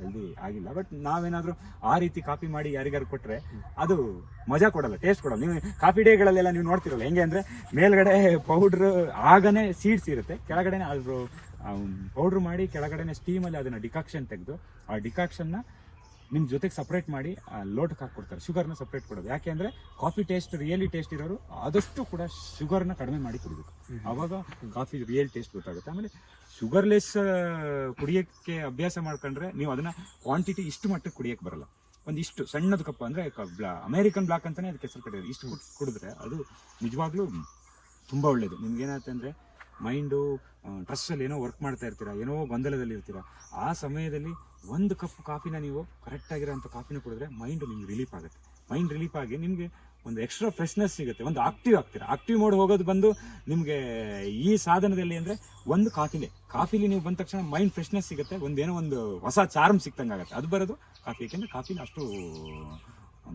ಹೆಲ್ದಿ ಆಗಿಲ್ಲ. ಬಟ್ ನಾವೇನಾದ್ರೂ ಆ ರೀತಿ ಕಾಫಿ ಮಾಡಿ ಯಾರಿಗಾರು ಕೊಟ್ರೆ ಅದು ಮಜಾ ಕೊಡಲ್ಲ ಟೇಸ್ಟ್ ಕೊಡಲ್ಲ. ನೀವು ಕಾಫಿ ಡೇಗಳಲ್ಲೆಲ್ಲ ನೀವು ನೋಡ್ತಿರಲ್ಲ ಹೆಂಗೆ ಅಂದ್ರೆ ಮೇಲ್ಗಡೆ ಪೌಡ್ರ್ ಆಗನೇ ಸೀಡ್ಸ್ ಇರುತ್ತೆ ಕೆಳಗಡೆನೆ ಅದ್ರ ಪೌಡ್ರ್ ಮಾಡಿ ಕೆಳಗಡೆನೆ ಸ್ಟೀಮಲ್ಲಿ ಅದನ್ನ ಡಿಕಾಕ್ಷನ್ ತೆಗೆದು ಆ ಡಿಕಾಕ್ಷನ್ನ ನಿಮ್ಮ ಜೊತೆಗೆ ಸಪ್ರೇಟ್ ಮಾಡಿ ಆ ಲೋಟಕ್ಕೆ ಹಾಕ್ಕೊಡ್ತಾರೆ. ಶುಗರ್ನ ಸಪ್ರೇಟ್ ಕೊಡೋದು. ಯಾಕೆ ಅಂದರೆ ಕಾಫಿ ಟೇಸ್ಟ್ ರಿಯಲಿ ಟೇಸ್ಟ್ ಇರೋರು ಆದಷ್ಟು ಕೂಡ ಶುಗರ್ನ ಕಡಿಮೆ ಮಾಡಿ ಕುಡಿಬೇಕು. ಆವಾಗ ಕಾಫಿ ರಿಯಲ್ ಟೇಸ್ಟ್ ಗೊತ್ತಾಗುತ್ತೆ. ಆಮೇಲೆ ಶುಗರ್ಲೆಸ್ ಕುಡಿಯೋಕ್ಕೆ ಅಭ್ಯಾಸ ಮಾಡ್ಕೊಂಡ್ರೆ ನೀವು ಅದನ್ನ ಕ್ವಾಂಟಿಟಿ ಇಷ್ಟು ಮಟ್ಟಕ್ಕೆ ಕುಡಿಯಕ್ಕೆ ಬರಲ್ಲ. ಒಂದಿಷ್ಟು ಸಣ್ಣದು ಕಪ್ಪ ಅಂದ್ರೆ ಅಮೇರಿಕನ್ ಬ್ಲಾಕ್ ಅಂತಾನೆ ಅದಕ್ಕೆ ಹೆಸರು ಕಟ್ಟಿದ್ರು ಇಷ್ಟು ಕುಡಿದ್ರೆ ಅದು ನಿಜವಾಗ್ಲೂ ತುಂಬಾ ಒಳ್ಳೇದು. ನಿಮ್ಗೆ ಏನಾಗುತ್ತೆ ಅಂದ್ರೆ ಮೈಂಡು ಟ್ರಸ್ಸಲ್ಲಿ ಏನೋ ವರ್ಕ್ ಮಾಡ್ತಾ ಇರ್ತೀರಾ, ಏನೋ ಗೊಂದಲದಲ್ಲಿ ಇರ್ತೀರಾ, ಆ ಸಮಯದಲ್ಲಿ ಒಂದು ಕಪ್ ಕಾಫಿನ ನೀವು ಕರೆಕ್ಟ್ ಆಗಿರೋಂಥ ಕಾಫಿನ ಕುಡಿದ್ರೆ ಮೈಂಡ್ ನಿಮ್ಗೆ ರಿಲೀಫ್ ಆಗುತ್ತೆ. ಮೈಂಡ್ ರಿಲೀಫ್ ಆಗಿ ನಿಮಗೆ ಒಂದು ಎಕ್ಸ್ಟ್ರಾ ಫ್ರೆಶ್ನೆಸ್ ಸಿಗುತ್ತೆ. ಒಂದು ಆಕ್ಟಿವ್ ಆಗ್ತೀರಾ. ಆಕ್ಟಿವ್ ಮೋಡ್ ಹೋಗೋದು ಬಂದು ನಿಮಗೆ ಈ ಸಾಧನದಲ್ಲಿ ಅಂದರೆ ಒಂದು ಕಾಫಿಲೆ ಕಾಫಿಲಿ ನೀವು ಬಂದ ತಕ್ಷಣ ಮೈಂಡ್ ಫ್ರೆಶ್ನೆಸ್ ಸಿಗುತ್ತೆ. ಒಂದೇನೋ ಒಂದು ಹೊಸ ಚಾರ್ಮ್ ಸಿಕ್ತಂಗೆ ಆಗುತ್ತೆ ಅದು ಬರೋದು ಕಾಫಿ. ಏಕೆಂದರೆ ಕಾಫಿನ ಅಷ್ಟು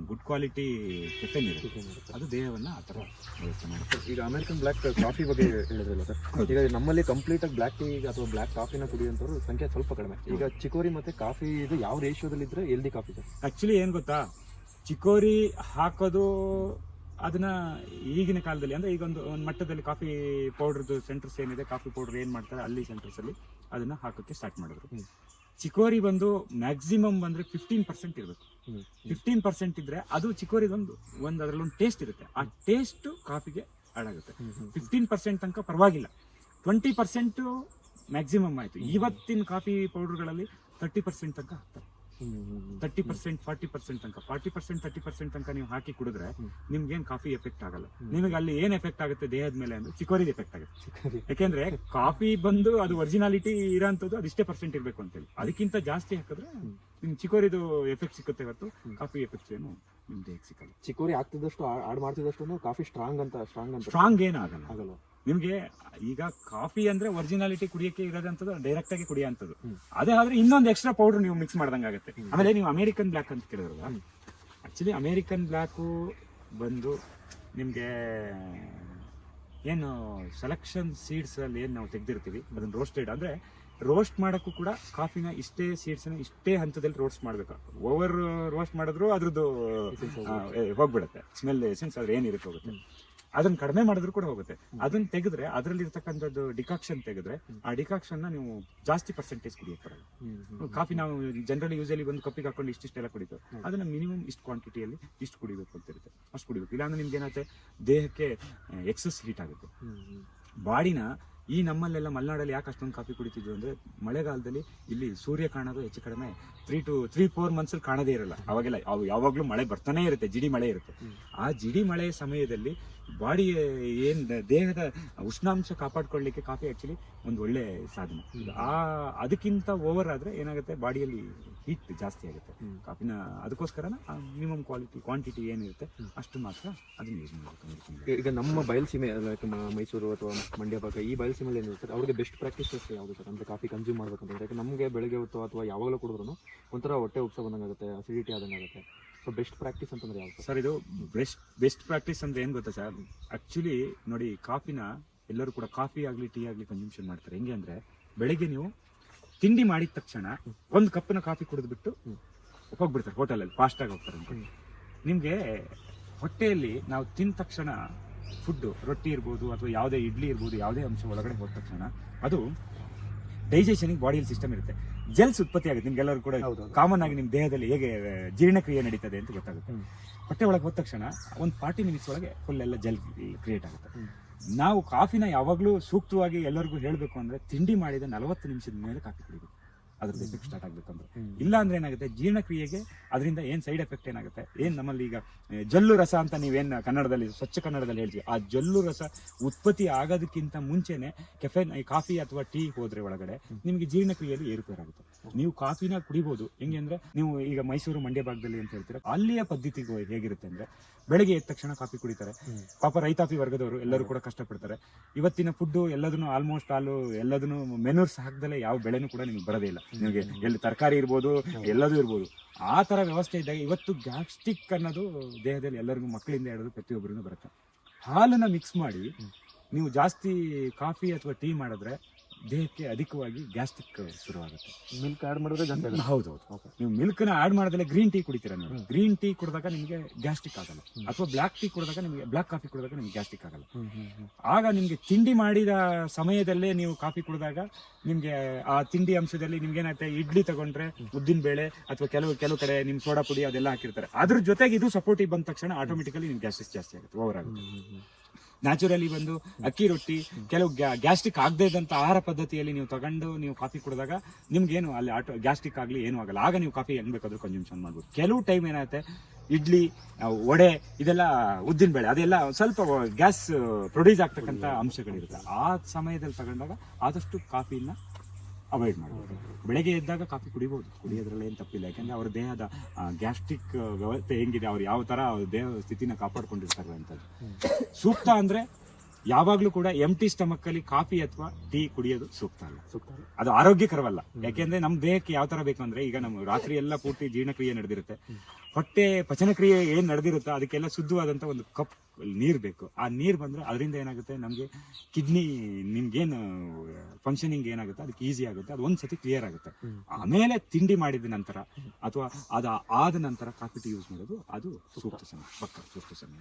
ಗುಡ್ ಕ್ವಾಲಿಟಿ ಕೆಫೆನ್ ಇರುತ್ತೆ ಅದು ದೇಹವನ್ನು ಆ ಥರ ವ್ಯವಸ್ಥೆ ಮಾಡುತ್ತೆ ಈಗ ಅಮೆರಿಕನ್ ಬ್ಲ್ಯಾಕ್ ಕಾಫಿ ಬಗ್ಗೆ ಹೇಳಿದ್ರಲ್ಲ ಸರ್. ಈಗ ನಮ್ಮಲ್ಲಿ ಕಂಪ್ಲೀಟ್ ಆಗಿ ಬ್ಲ್ಯಾಕ್ ಟೀ ಅಥವಾ ಬ್ಲ್ಯಾಕ್ ಕಾಫಿನ ಕುಡಿಯುವಂಥವ್ರು ಸಂಖ್ಯೆ ಸ್ವಲ್ಪ ಕಡಿಮೆ. ಈಗ ಚಿಕೋರಿ ಮತ್ತು ಕಾಫಿ ಇದು ಯಾವ ರೇಷಿಯೋದಲ್ಲಿ ಇದ್ರೆ ಎಲ್ದಿ ಕಾಫಿ ಸರ್? ಆ್ಯಕ್ಚುಲಿ ಏನು ಗೊತ್ತಾ? ಚಿಕೋರಿ ಹಾಕೋದು ಅದನ್ನ ಈಗಿನ ಕಾಲದಲ್ಲಿ ಅಂದರೆ ಈಗ ಒಂದು ಒಂದು ಮಟ್ಟದಲ್ಲಿ ಕಾಫಿ ಪೌಡ್ರದ್ದು ಸೆಂಟರ್ಸ್ ಏನಿದೆ ಕಾಫಿ ಪೌಡರ್ ಏನು ಮಾಡ್ತಾರೆ ಅಲ್ಲಿ ಸೆಂಟರ್ಸ್ ಅದನ್ನು ಹಾಕೋಕ್ಕೆ ಹಾಕೋಕೆ ಸ್ಟಾರ್ಟ್ ಮಾಡಿದ್ರು. ಚಿಕೋರಿ ಬಂದು ಮ್ಯಾಕ್ಸಿಮಮ್ ಬಂದ್ರೆ ಫಿಫ್ಟೀನ್ ಪರ್ಸೆಂಟ್ ಇರಬೇಕು. ಫಿಫ್ಟೀನ್ ಪರ್ಸೆಂಟ್ ಇದ್ರೆ ಅದು ಚಿಕೋರಿ ಒಂದು ಒಂದು ಅದರಲ್ಲಿ ಒಂದು ಟೇಸ್ಟ್ ಇರುತ್ತೆ ಆ ಟೇಸ್ಟ್ ಕಾಫಿಗೆ ಹಾಳಾಗುತ್ತೆ. ಫಿಫ್ಟೀನ್ ಪರ್ಸೆಂಟ್ ತನಕ ಪರವಾಗಿಲ್ಲ ಟ್ವೆಂಟಿ ಪರ್ಸೆಂಟ್ ಮ್ಯಾಕ್ಸಿಮಮ್ ಆಯ್ತು ಇವತ್ತಿನ ಕಾಫಿ ಪೌಡರ್ಗಳಲ್ಲಿ ತರ್ಟಿ ಪರ್ಸೆಂಟ್ ತನಕ ಹಾಕ್ತಾರೆ. ತರ್ಟಿ ಪರ್ಸೆಂಟ್ ಫಾರ್ಟಿ ಪರ್ಸೆಂಟ್ ತನಕ. ಫಾರ್ಟಿ ಪರ್ಸೆಂಟ್ ತರ್ಟಿ ಪರ್ಸೆಂಟ್ ತನಕ ನೀವು ಹಾಕಿ ಕುಡಿದ್ರೆ ನಿಮ್ಗೆ ನಿಮ್ಗೇನ್ ಕಾಫಿ ಎಫೆಕ್ಟ್ ಆಗಲ್ಲ. ನಿಮಗೆ ಅಲ್ಲಿ ಏನ್ ಎಫೆಕ್ಟ್ ಆಗುತ್ತೆ ದೇಹದ ಮೇಲೆ ಅಂದ್ರೆ ಚಿಕೋರಿಗೆ ಎಫೆಕ್ಟ್ ಆಗುತ್ತೆ. ಯಾಕೆಂದ್ರೆ ಕಾಫಿ ಬಂದು ಅದು ಒರಿಜಿನಾಲಿಟಿ ಇರೋಂಥದ್ದು ಅದಿಷ್ಟೇ ಪರ್ಸೆಂಟ್ ಇರಬೇಕು ಅಂತೇಳಿ. ಅದಕ್ಕಿಂತ ಜಾಸ್ತಿ ಹಾಕಿದ್ರೆ. ನಿಮ್ ಚಿಕೋರಿದು ಎಫೆಕ್ಟ್ ಸಿಗುತ್ತೆ ಹೊರತು ಕಾಫಿ ಎಫೆಕ್ಟ್ ಏನು ನಿಮ್ ದೇಹಕ್ಕೆ ಸಿಕ್ಕಲ್ಲ. ಚಿಕೋರಿ ಆಗ್ತಿದ್ದಷ್ಟು ಆಡ್ ಮಾಡ್ತಿದ್ದಷ್ಟು ಕಾಫಿ ಸ್ಟ್ರಾಂಗ್ ಅಂತ ಸ್ಟ್ರಾಂಗ್ ಅಂತ ಸ್ಟ್ರಾಂಗ್ ಏನಾಗಲ್ಲ ಆಗಲ್ಲ. ನಿಮ್ಗೆ ಈಗ ಕಾಫಿ ಅಂದ್ರೆ ಒರಿಜಿನಾಲಿಟಿ ಕುಡಿಯಕ್ಕೆ ಇರೋದಂಥದ್ದು ಡೈರೆಕ್ಟ್ ಆಗಿ ಕುಡಿಯೋಂಥದ್ದು. ಅದೇ ಆದ್ರೆ ಇನ್ನೊಂದು ಎಕ್ಸ್ಟ್ರಾ ಪೌಡರ್ ನೀವು ಮಿಕ್ಸ್ ಮಾಡ್ದಂಗೆ ಆಗುತ್ತೆ ಆಮೇಲೆ ನೀವು ಅಮೇರಿಕನ್ ಬ್ಲ್ಯಾಕ್ ಅಂತ ಕೇಳಿದ್ರಲ್ಲ. ಆಕ್ಚುಲಿ ಅಮೇರಿಕನ್ ಬ್ಲ್ಯಾಕು ಬಂದು ನಿಮ್ಗೆ ಏನು ಸೆಲೆಕ್ಷನ್ ಸೀಡ್ಸ್ ಅಲ್ಲಿ ಏನು ನಾವು ತೆಗ್ದಿರ್ತೀವಿ ಅದನ್ನ ರೋಸ್ಟೆಡ್ ಅಂದ್ರೆ ರೋಸ್ಟ್ ಮಾಡೋಕ್ಕೂ ಕೂಡ ಕಾಫಿನ ಇಷ್ಟೇ ಸೀಡ್ಸ್ನ ಇಷ್ಟೇ ಹಂತದಲ್ಲಿ ರೋಸ್ಟ್ ಮಾಡ್ಬೇಕು ಓವರ್ ರೋಸ್ಟ್ ಮಾಡಿದ್ರು ಅದ್ರದ್ದು ಹೋಗ್ಬಿಡುತ್ತೆ. ಸ್ಮೆಲ್ ಎಸೆನ್ಸ್ ಅದ್ರ ಏನಿರುತ್ತೆ ಹೋಗುತ್ತೆ. ಅದನ್ನ ಕಡಿಮೆ ಮಾಡಿದ್ರು ಕೂಡ ಹೋಗುತ್ತೆ. ಅದನ್ನ ತೆಗೆದ್ರೆ ಅದರಲ್ಲಿ ಇರ್ತಕ್ಕಂಥದ್ದು ಡಿಕಾಕ್ಷನ್ ತೆಗೆದ್ರೆ ಆ ಡಿಕಾಕ್ಷನ್ ನೀವು ಜಾಸ್ತಿ ಪರ್ಸೆಂಟೇಜ್ ಬರಲ್ಲ ಹ್ಮ್. ಕಾಫಿ ನಾವು ಜನರಲಿ ಯೂಸಲಿ ಒಂದು ಕಪ್ಪಿಗೆ ಹಾಕೊಂಡು ಇಷ್ಟಿಷ್ಟೆಲ್ಲ ಕುಡಿತೀವಿ. ಅದನ್ನ ಮಿನಿಮಮ್ ಇಷ್ಟು ಕ್ವಾಂಟಿಟಿಯಲ್ಲಿ ಇಷ್ಟು ಕುಡಿಬೇಕು ಅಂತ ಇರುತ್ತೆ. ಅಷ್ಟು ಕುಡಿಬೇಕು. ಇಲ್ಲಾಂದ್ರೆ ನಿಮ್ಗೆ ಏನಾಗುತ್ತೆ? ದೇಹಕ್ಕೆ ಎಕ್ಸಸ್ ಹೀಟ್ ಆಗುತ್ತೆ. ಬಾಡಿನ ಈ ನಮ್ಮಲ್ಲೆಲ್ಲ ಮಲೆನಾಡಲ್ಲಿ ಯಾಕೆ ಅಷ್ಟೊಂದು ಕಾಫಿ ಕುಡಿತಿದ್ವಿ ಅಂದ್ರೆ ಮಳೆಗಾಲದಲ್ಲಿ ಇಲ್ಲಿ ಸೂರ್ಯ ಕಾಣೋದು ಹೆಚ್ಚು ಕಡಿಮೆ three to three four months ಅಲ್ಲಿ ಕಾಣದೇ ಇರಲ್ಲ. ಅವಾಗೆಲ್ಲ ಅವು ಯಾವಾಗ್ಲೂ ಮಳೆ ಬರ್ತಾನೆ ಇರುತ್ತೆ. ಜಿಡಿ ಮಳೆ ಇರುತ್ತೆ. ಆ ಜಿಡಿ ಮಳೆ ಸಮಯದಲ್ಲಿ ಬಾಡಿ ಏನು ದೇಹದ ಉಷ್ಣಾಂಶ ಕಾಪಾಡ್ಕೊಳ್ಳಿಕ್ಕೆ ಕಾಫಿ ಆ್ಯಕ್ಚುಲಿ ಒಂದು ಒಳ್ಳೆ ಸಾಧನ. ಆ ಅದಕ್ಕಿಂತ ಓವರ್ ಆದ್ರೆ ಏನಾಗುತ್ತೆ? ಬಾಡಿಯಲ್ಲಿ ಹೀಟ್ ಜಾಸ್ತಿ ಆಗುತ್ತೆ. ಕಾಫಿನ ಅದಕ್ಕೋಸ್ಕರ ಮಿನಿಮಮ್ ಕ್ವಾಲಿಟಿ ಕ್ವಾಂಟಿಟಿ ಏನಿರುತ್ತೆ ಅಷ್ಟು ಮಾತ್ರ ಅದನ್ನ ಯೂಸ್ ಮಾಡಬೇಕು ಈಗ ನಮ್ಮ ಬಯಲುಸೀಮೆ ಲೈಕ್ ಮೈಸೂರು ಅಥವಾ ಮಂಡ್ಯ ಭಾಗ ಈ ಏನು ಏನಿರುತ್ತೆ ಅವ್ರಿಗೆ ಬೆಸ್ಟ್ ಪ್ರಾಕ್ಟೀಸಸ್ ಯಾವುದು ಸರ್? ಅಂದ್ರೆ ಕಾಫಿ ಕನ್ಸ್ಯೂಮ್ ಮಾಡಬೇಕಂತ ಯಾಕೆ ನಮಗೆ ಬೆಳಗ್ಗೆ ಹೊತ್ತು ಅಥವಾ ಯಾವಾಗಲೂ ಕುಡಿದ್ರು ಒಂಥರ ಹೊಟ್ಟೆ ಉಪ್ಸ ಬಂದಂಗೆ ಆಗುತ್ತೆ ಅಸಿಡಿಟಿ ಆದಂಗೆ ಆಗುತ್ತೆ ಸೊ ಬೆಸ್ಟ್ ಪ್ರಾಕ್ಟೀಸ್ ಅಂತಂದ್ರೆ ಯಾವ್ದು? ಸರ್ ಇದು ಬೆಸ್ಟ್ ಬೆಸ್ಟ್ ಪ್ರಾಕ್ಟೀಸ್ ಅಂದ್ರೆ ಏನು ಗೊತ್ತಾ ಸರ್ ಆ್ಯಕ್ಚುಲಿ ನೋಡಿ, ಕಾಫಿನ ಎಲ್ಲರೂ ಕೂಡ ಕಾಫಿ ಆಗಲಿ, ಟೀ ಆಗಲಿ ಕನ್ಸಂಪ್ಷನ್ ಮಾಡ್ತಾರೆ. ಹೆಂಗೆ ಅಂದ್ರೆ, ಬೆಳಿಗ್ಗೆ ನೀವು ತಿಂಡಿ ಮಾಡಿದ ತಕ್ಷಣ ಒಂದು ಕಪ್ಪಿನ ಕಾಫಿ ಕುಡಿದ್ಬಿಟ್ಟು ಹೋಗ್ಬಿಡ್ತಾರೆ, ಹೋಟೆಲಲ್ಲಿ ಫಾಸ್ಟ್ ಆಗಿ ಹೋಗ್ತಾರೆ ಅಂತ. ನಿಮ್ಗೆ ಹೊಟ್ಟೆಯಲ್ಲಿ ನಾವು ತಿಂದ ತಕ್ಷಣ ಫುಡ್ ರೊಟ್ಟಿ ಇರ್ಬೋದು ಅಥವಾ ಯಾವುದೇ ಇಡ್ಲಿ ಇರ್ಬೋದು, ಯಾವುದೇ ಅಂಶ ಒಳಗಡೆ ಹೋದ ತಕ್ಷಣ ಅದು ಡೈಜೆಷನಿಗೆ ಬಾಡಿಯಲ್ಲಿ ಸಿಸ್ಟಮ್ ಇರುತ್ತೆ. ಜೆಲ್ಸ್ ಉತ್ಪತ್ತಿ ಆಗುತ್ತೆ ನಿಮ್ಗೆಲ್ಲರೂ ಕೂಡ. ಕಾಮನ್ ಆಗಿ ನಿಮ್ಮ ದೇಹದಲ್ಲಿ ಹೇಗೆ ಜೀರ್ಣಕ್ರಿಯೆ ನಡೀತದೆ ಅಂತ ಗೊತ್ತಾಗುತ್ತೆ. ಹೊಟ್ಟೆ ಒಳಗೆ ಹೋದ ತಕ್ಷಣ ಒಂದು ಫಾರ್ಟಿ ಮಿನಿಟ್ಸ್ ಒಳಗೆ ಫುಲ್ ಎಲ್ಲ ಜೆಲ್ ಕ್ರಿಯೇಟ್ ಆಗುತ್ತೆ ನಾವು ಕಾಫಿನ ಯಾವಾಗಲೂ ಸೂಕ್ತವಾಗಿ ಎಲ್ಲರಿಗೂ ಹೇಳಬೇಕು ಅಂದ್ರೆ ತಿಂಡಿ ಮಾಡಿದ ನಲವತ್ತು ನಿಮಿಷದ ಮೇಲೆ ಕಾಫಿ ಕುಡಿಬೇಕು ಅದ್ರದ್ದು ಎಫೆಕ್ಟ್ ಸ್ಟಾರ್ಟ್ ಆಗ್ಬೇಕಂದ್ರೆ. ಇಲ್ಲ ಅಂದ್ರೆ ಏನಾಗುತ್ತೆ? ಜೀರ್ಣಕ್ರಿಯೆಗೆ ಅದರಿಂದ ಏನ್ ಸೈಡ್ ಎಫೆಕ್ಟ್ ಏನಾಗುತ್ತೆ? ಏನ್ ನಮ್ಮಲ್ಲಿ ಈಗ ಜಲ್ಲು ರಸ ಅಂತ ನೀವೇನ್ ಕನ್ನಡದಲ್ಲಿ ಸ್ವಚ್ಛ ಕನ್ನಡದಲ್ಲಿ ಹೇಳ್ತೀವಿ ಆ ಜಲ್ಲು ರಸ ಉತ್ಪತ್ತಿ ಆಗೋದಕ್ಕಿಂತ ಮುಂಚೆನೆ ಕೆಫೆನ್ ಕಾಫಿ ಅಥವಾ ಟೀ ಹೋದ್ರೆ ಒಳಗಡೆ ನಿಮಗೆ ಜೀರ್ಣಕ್ರಿಯೆಯಲ್ಲಿ ಏರುಪೇರಾಗುತ್ತೆ ನೀವು ಕಾಫಿನ ಕುಡಿಬಹುದು ಹೆಂಗೆ ಅಂದ್ರೆ ನೀವು ಈಗ ಮೈಸೂರು ಮಂಡ್ಯ ಭಾಗದಲ್ಲಿ ಅಂತ ಹೇಳ್ತೀರಾ ಅಲ್ಲಿಯ ಪದ್ಧತಿ ಹೇಗಿರುತ್ತೆ ಅಂದ್ರೆ ಬೆಳಗ್ಗೆ ಎದ್ದ ತಕ್ಷಣ ಕಾಫಿ ಕುಡಿತಾರೆ. ಪಾಪ ರೈತಾಪಿ ವರ್ಗದವರು ಎಲ್ಲರೂ ಕೂಡ ಕಷ್ಟಪಡ್ತಾರೆ. ಇವತ್ತಿನ ಫುಡ್ ಎಲ್ಲದನ್ನು ಆಲ್ಮೋಸ್ಟ್ ಆಲ್ ಎಲ್ಲದನ್ನು ಮೆನೂರ್ಸ್ ಹಾಕ್ದಲ್ಲೇ ಯಾವ ಬೆಳೆನೂ ಕೂಡ ನಿಮ್ಗೆ ಬರೋದೇ ಇಲ್ಲ. ನಿಮಗೆ ಎಲ್ಲಿ ತರಕಾರಿ ಇರ್ಬೋದು ಎಲ್ಲದೂ ಇರ್ಬೋದು. ಆ ತರ ವ್ಯವಸ್ಥೆ ಇದ್ದಾಗ ಇವತ್ತು ಗ್ಯಾಸ್ಟ್ರಿಕ್ ಅನ್ನೋದು ದೇಹದಲ್ಲಿ ಎಲ್ಲರಿಗೂ ಮಕ್ಕಳಿಂದ ಹಿಡಿದು ಪ್ರತಿಯೊಬ್ಬರಿಗೂ ಬರುತ್ತೆ. ಹಾಲನ್ನು ಮಿಕ್ಸ್ ಮಾಡಿ ನೀವು ಜಾಸ್ತಿ ಕಾಫಿ ಅಥವಾ ಟೀ ಮಾಡಿದ್ರೆ ದೇಹಕ್ಕೆ ಅಧಿಕವಾಗಿ ಗ್ಯಾಸ್ಟ್ರಿಕ್ ಶುರುವಾಗುತ್ತೆ. ಮಿಲ್ಕ್ ಆಡ್ ಮಾಡಿದ್ರೆ ಜಾಸ್ತಿ ಹೌದು ಹೌದು. ನೀವು ಮಿಲ್ಕ್ನ ಆಡ್ ಮಾಡದಲ್ಲೇ ಗ್ರೀನ್ ಟೀ ಕುಡಿತೀರ ನೀವು? ಗ್ರೀನ್ ಟೀ ಕುಡಿದಾಗ ನಿಮಗೆ ಗ್ಯಾಸ್ಟ್ರಿಕ್ ಆಗಲ್ಲ. ಅಥವಾ ಬ್ಲಾಕ್ ಟೀ ಕುಡಿದಾಗ ನಿಮಗೆ ಬ್ಲಾಕ್ ಕಾಫಿ ಕುಡಿದಾಗ ನಿಮ್ಗೆ ಗ್ಯಾಸ್ಟ್ರಿಕ್ ಆಗಲ್ಲ. ಆಗ ನಿಮ್ಗೆ ತಿಂಡಿ ಮಾಡಿದ ಸಮಯದಲ್ಲೇ ನೀವು ಕಾಫಿ ಕುಡಿದಾಗ ನಿಮ್ಗೆ ಆ ತಿಂಡಿ ಅಂಶದಲ್ಲಿ ನಿಮ್ಗೆ ಏನಾಗುತ್ತೆ ಇಡ್ಲಿ ತಗೊಂಡ್ರೆ ಉದ್ದಿನ ಬೇಳೆ ಅಥವಾ ಕೆಲವು ಕೆಲವು ಕಡೆ ನಿಮ್ಮ ಸೋಡಾ ಪುಡಿ ಅದೆಲ್ಲ ಹಾಕಿರ್ತಾರೆ. ಅದ್ರ ಜೊತೆಗೆ ಇದು ಸಪೋರ್ಟಿವ್ ಬಂದ ತಕ್ಷಣ ಆಟೋಮೆಟಿಕಲಿ ನಿಮ್ಗೆ ಗ್ಯಾಸ್ಟ್ರಿಕ್ ಜಾಸ್ತಿ ಆಗುತ್ತೆ ಓವರ್ ಆಗುತ್ತೆ. ನ್ಯಾಚುರಲಿ ಬಂದು ಅಕ್ಕಿ ರೊಟ್ಟಿ, ಕೆಲವು ಗ್ಯಾಸ್ಟ್ರಿಕ್ ಆಗದೇ ಇದ್ದಂಥ ಆಹಾರ ಪದ್ಧತಿಯಲ್ಲಿ ನೀವು ತಗೊಂಡು ನೀವು ಕಾಫಿ ಕುಡಿದಾಗ ನಿಮ್ಗೇನು ಅಲ್ಲಿ ಆಟೋ, ಗ್ಯಾಸ್ಟ್ರಿಕ್ ಆಗಲಿ ಏನೂ ಆಗಲ್ಲ. ಆಗ ನೀವು ಕಾಫಿ ಹೆಂಗ್ ಬೇಕಾದ್ರೂ ಕನ್ಸ್ಯೂಮ್ಷನ್ ಮಾಡ್ಬೋದು. ಕೆಲವು ಟೈಮ್ ಏನಾಗುತ್ತೆ, ಇಡ್ಲಿ ವಡೆ, ಇದೆಲ್ಲ ಉದ್ದಿನ ಬೇಳೆ, ಅದೆಲ್ಲ ಸ್ವಲ್ಪ ಗ್ಯಾಸ್ ಪ್ರೊಡ್ಯೂಸ್ ಆಗ್ತಕ್ಕಂಥ ಅಂಶಗಳಿರುತ್ತೆ. ಆ ಸಮಯದಲ್ಲಿ ತಗೊಂಡಾಗ ಆದಷ್ಟು ಕಾಫಿನ ಅವಾಯ್ಡ್ ಮಾಡಬಹುದು ಬೆಳಗ್ಗೆ ಎದ್ದಾಗ ಕಾಫಿ ಕುಡಿಬಹುದು ಕುಡಿಯೋದ್ರಲ್ಲಿ ಏನು ತಪ್ಪಿಲ್ಲ. ಯಾಕಂದ್ರೆ ಅವರ ದೇಹದ ಗ್ಯಾಸ್ಟ್ರಿಕ್ ವ್ಯವಸ್ಥೆ ಹೆಂಗಿದೆ ಅವ್ರು ಯಾವ ತರ ಅವ್ರ ದೇಹ ಸ್ಥಿತಿನ ಕಾಪಾಡ್ಕೊಂಡಿರ್ತಾರೆ ಅಂತ ಸೂಕ್ತ ಅಂದ್ರೆ ಯಾವಾಗ್ಲೂ ಕೂಡ ಎಂಟಿ ಸ್ಟಮಕ್ ಅಲ್ಲಿ ಕಾಫಿ ಅಥವಾ ಟೀ ಕುಡಿಯೋದು ಸೂಕ್ತ ಅಲ್ಲ. ಸೂಕ್ತ ಅದು ಆರೋಗ್ಯಕರವಲ್ಲ. ಯಾಕೆಂದ್ರೆ ನಮ್ಮ ದೇಹಕ್ಕೆ ಯಾವ ತರ ಬೇಕು ಅಂದ್ರೆ ಈಗ ನಮ್ಮ ರಾತ್ರಿ ಎಲ್ಲ ಪೂರ್ತಿ ಜೀರ್ಣಕ್ರಿಯೆ ನಡೆದಿರುತ್ತೆ. ಹೊಟ್ಟೆ ಪಚನಕ್ರಿಯೆ ಏನ್ ನಡೆದಿರುತ್ತೋ ಅದಕ್ಕೆಲ್ಲ ಶುದ್ಧವಾದಂತ ಒಂದು ಕಪ್ ನೀರ್ ಬೇಕು. ಆ ನೀರ್ ಬಂದ್ರೆ ಅದರಿಂದ ಏನಾಗುತ್ತೆ? ನಮ್ಗೆ ಕಿಡ್ನಿ ನಿಮ್ಗೇನು ಫಂಕ್ಷನಿಂಗ್ ಏನಾಗುತ್ತೆ? ಅದಕ್ಕೆ ಈಸಿ ಆಗುತ್ತೆ. ಅದು ಒಂದ್ಸತಿ ಕ್ಲಿಯರ್ ಆಗುತ್ತೆ. ಆಮೇಲೆ ತಿಂಡಿ ಮಾಡಿದ ನಂತರ ಅಥವಾ ಅದ ಆದ ನಂತರ ಕಾಫಿ ಟೀ ಯೂಸ್ ಮಾಡೋದು, ಅದು ಸೂಕ್ತ ಸಮಯ. ಪಕ್ಕ ಸೂಕ್ತ ಸಮಯ.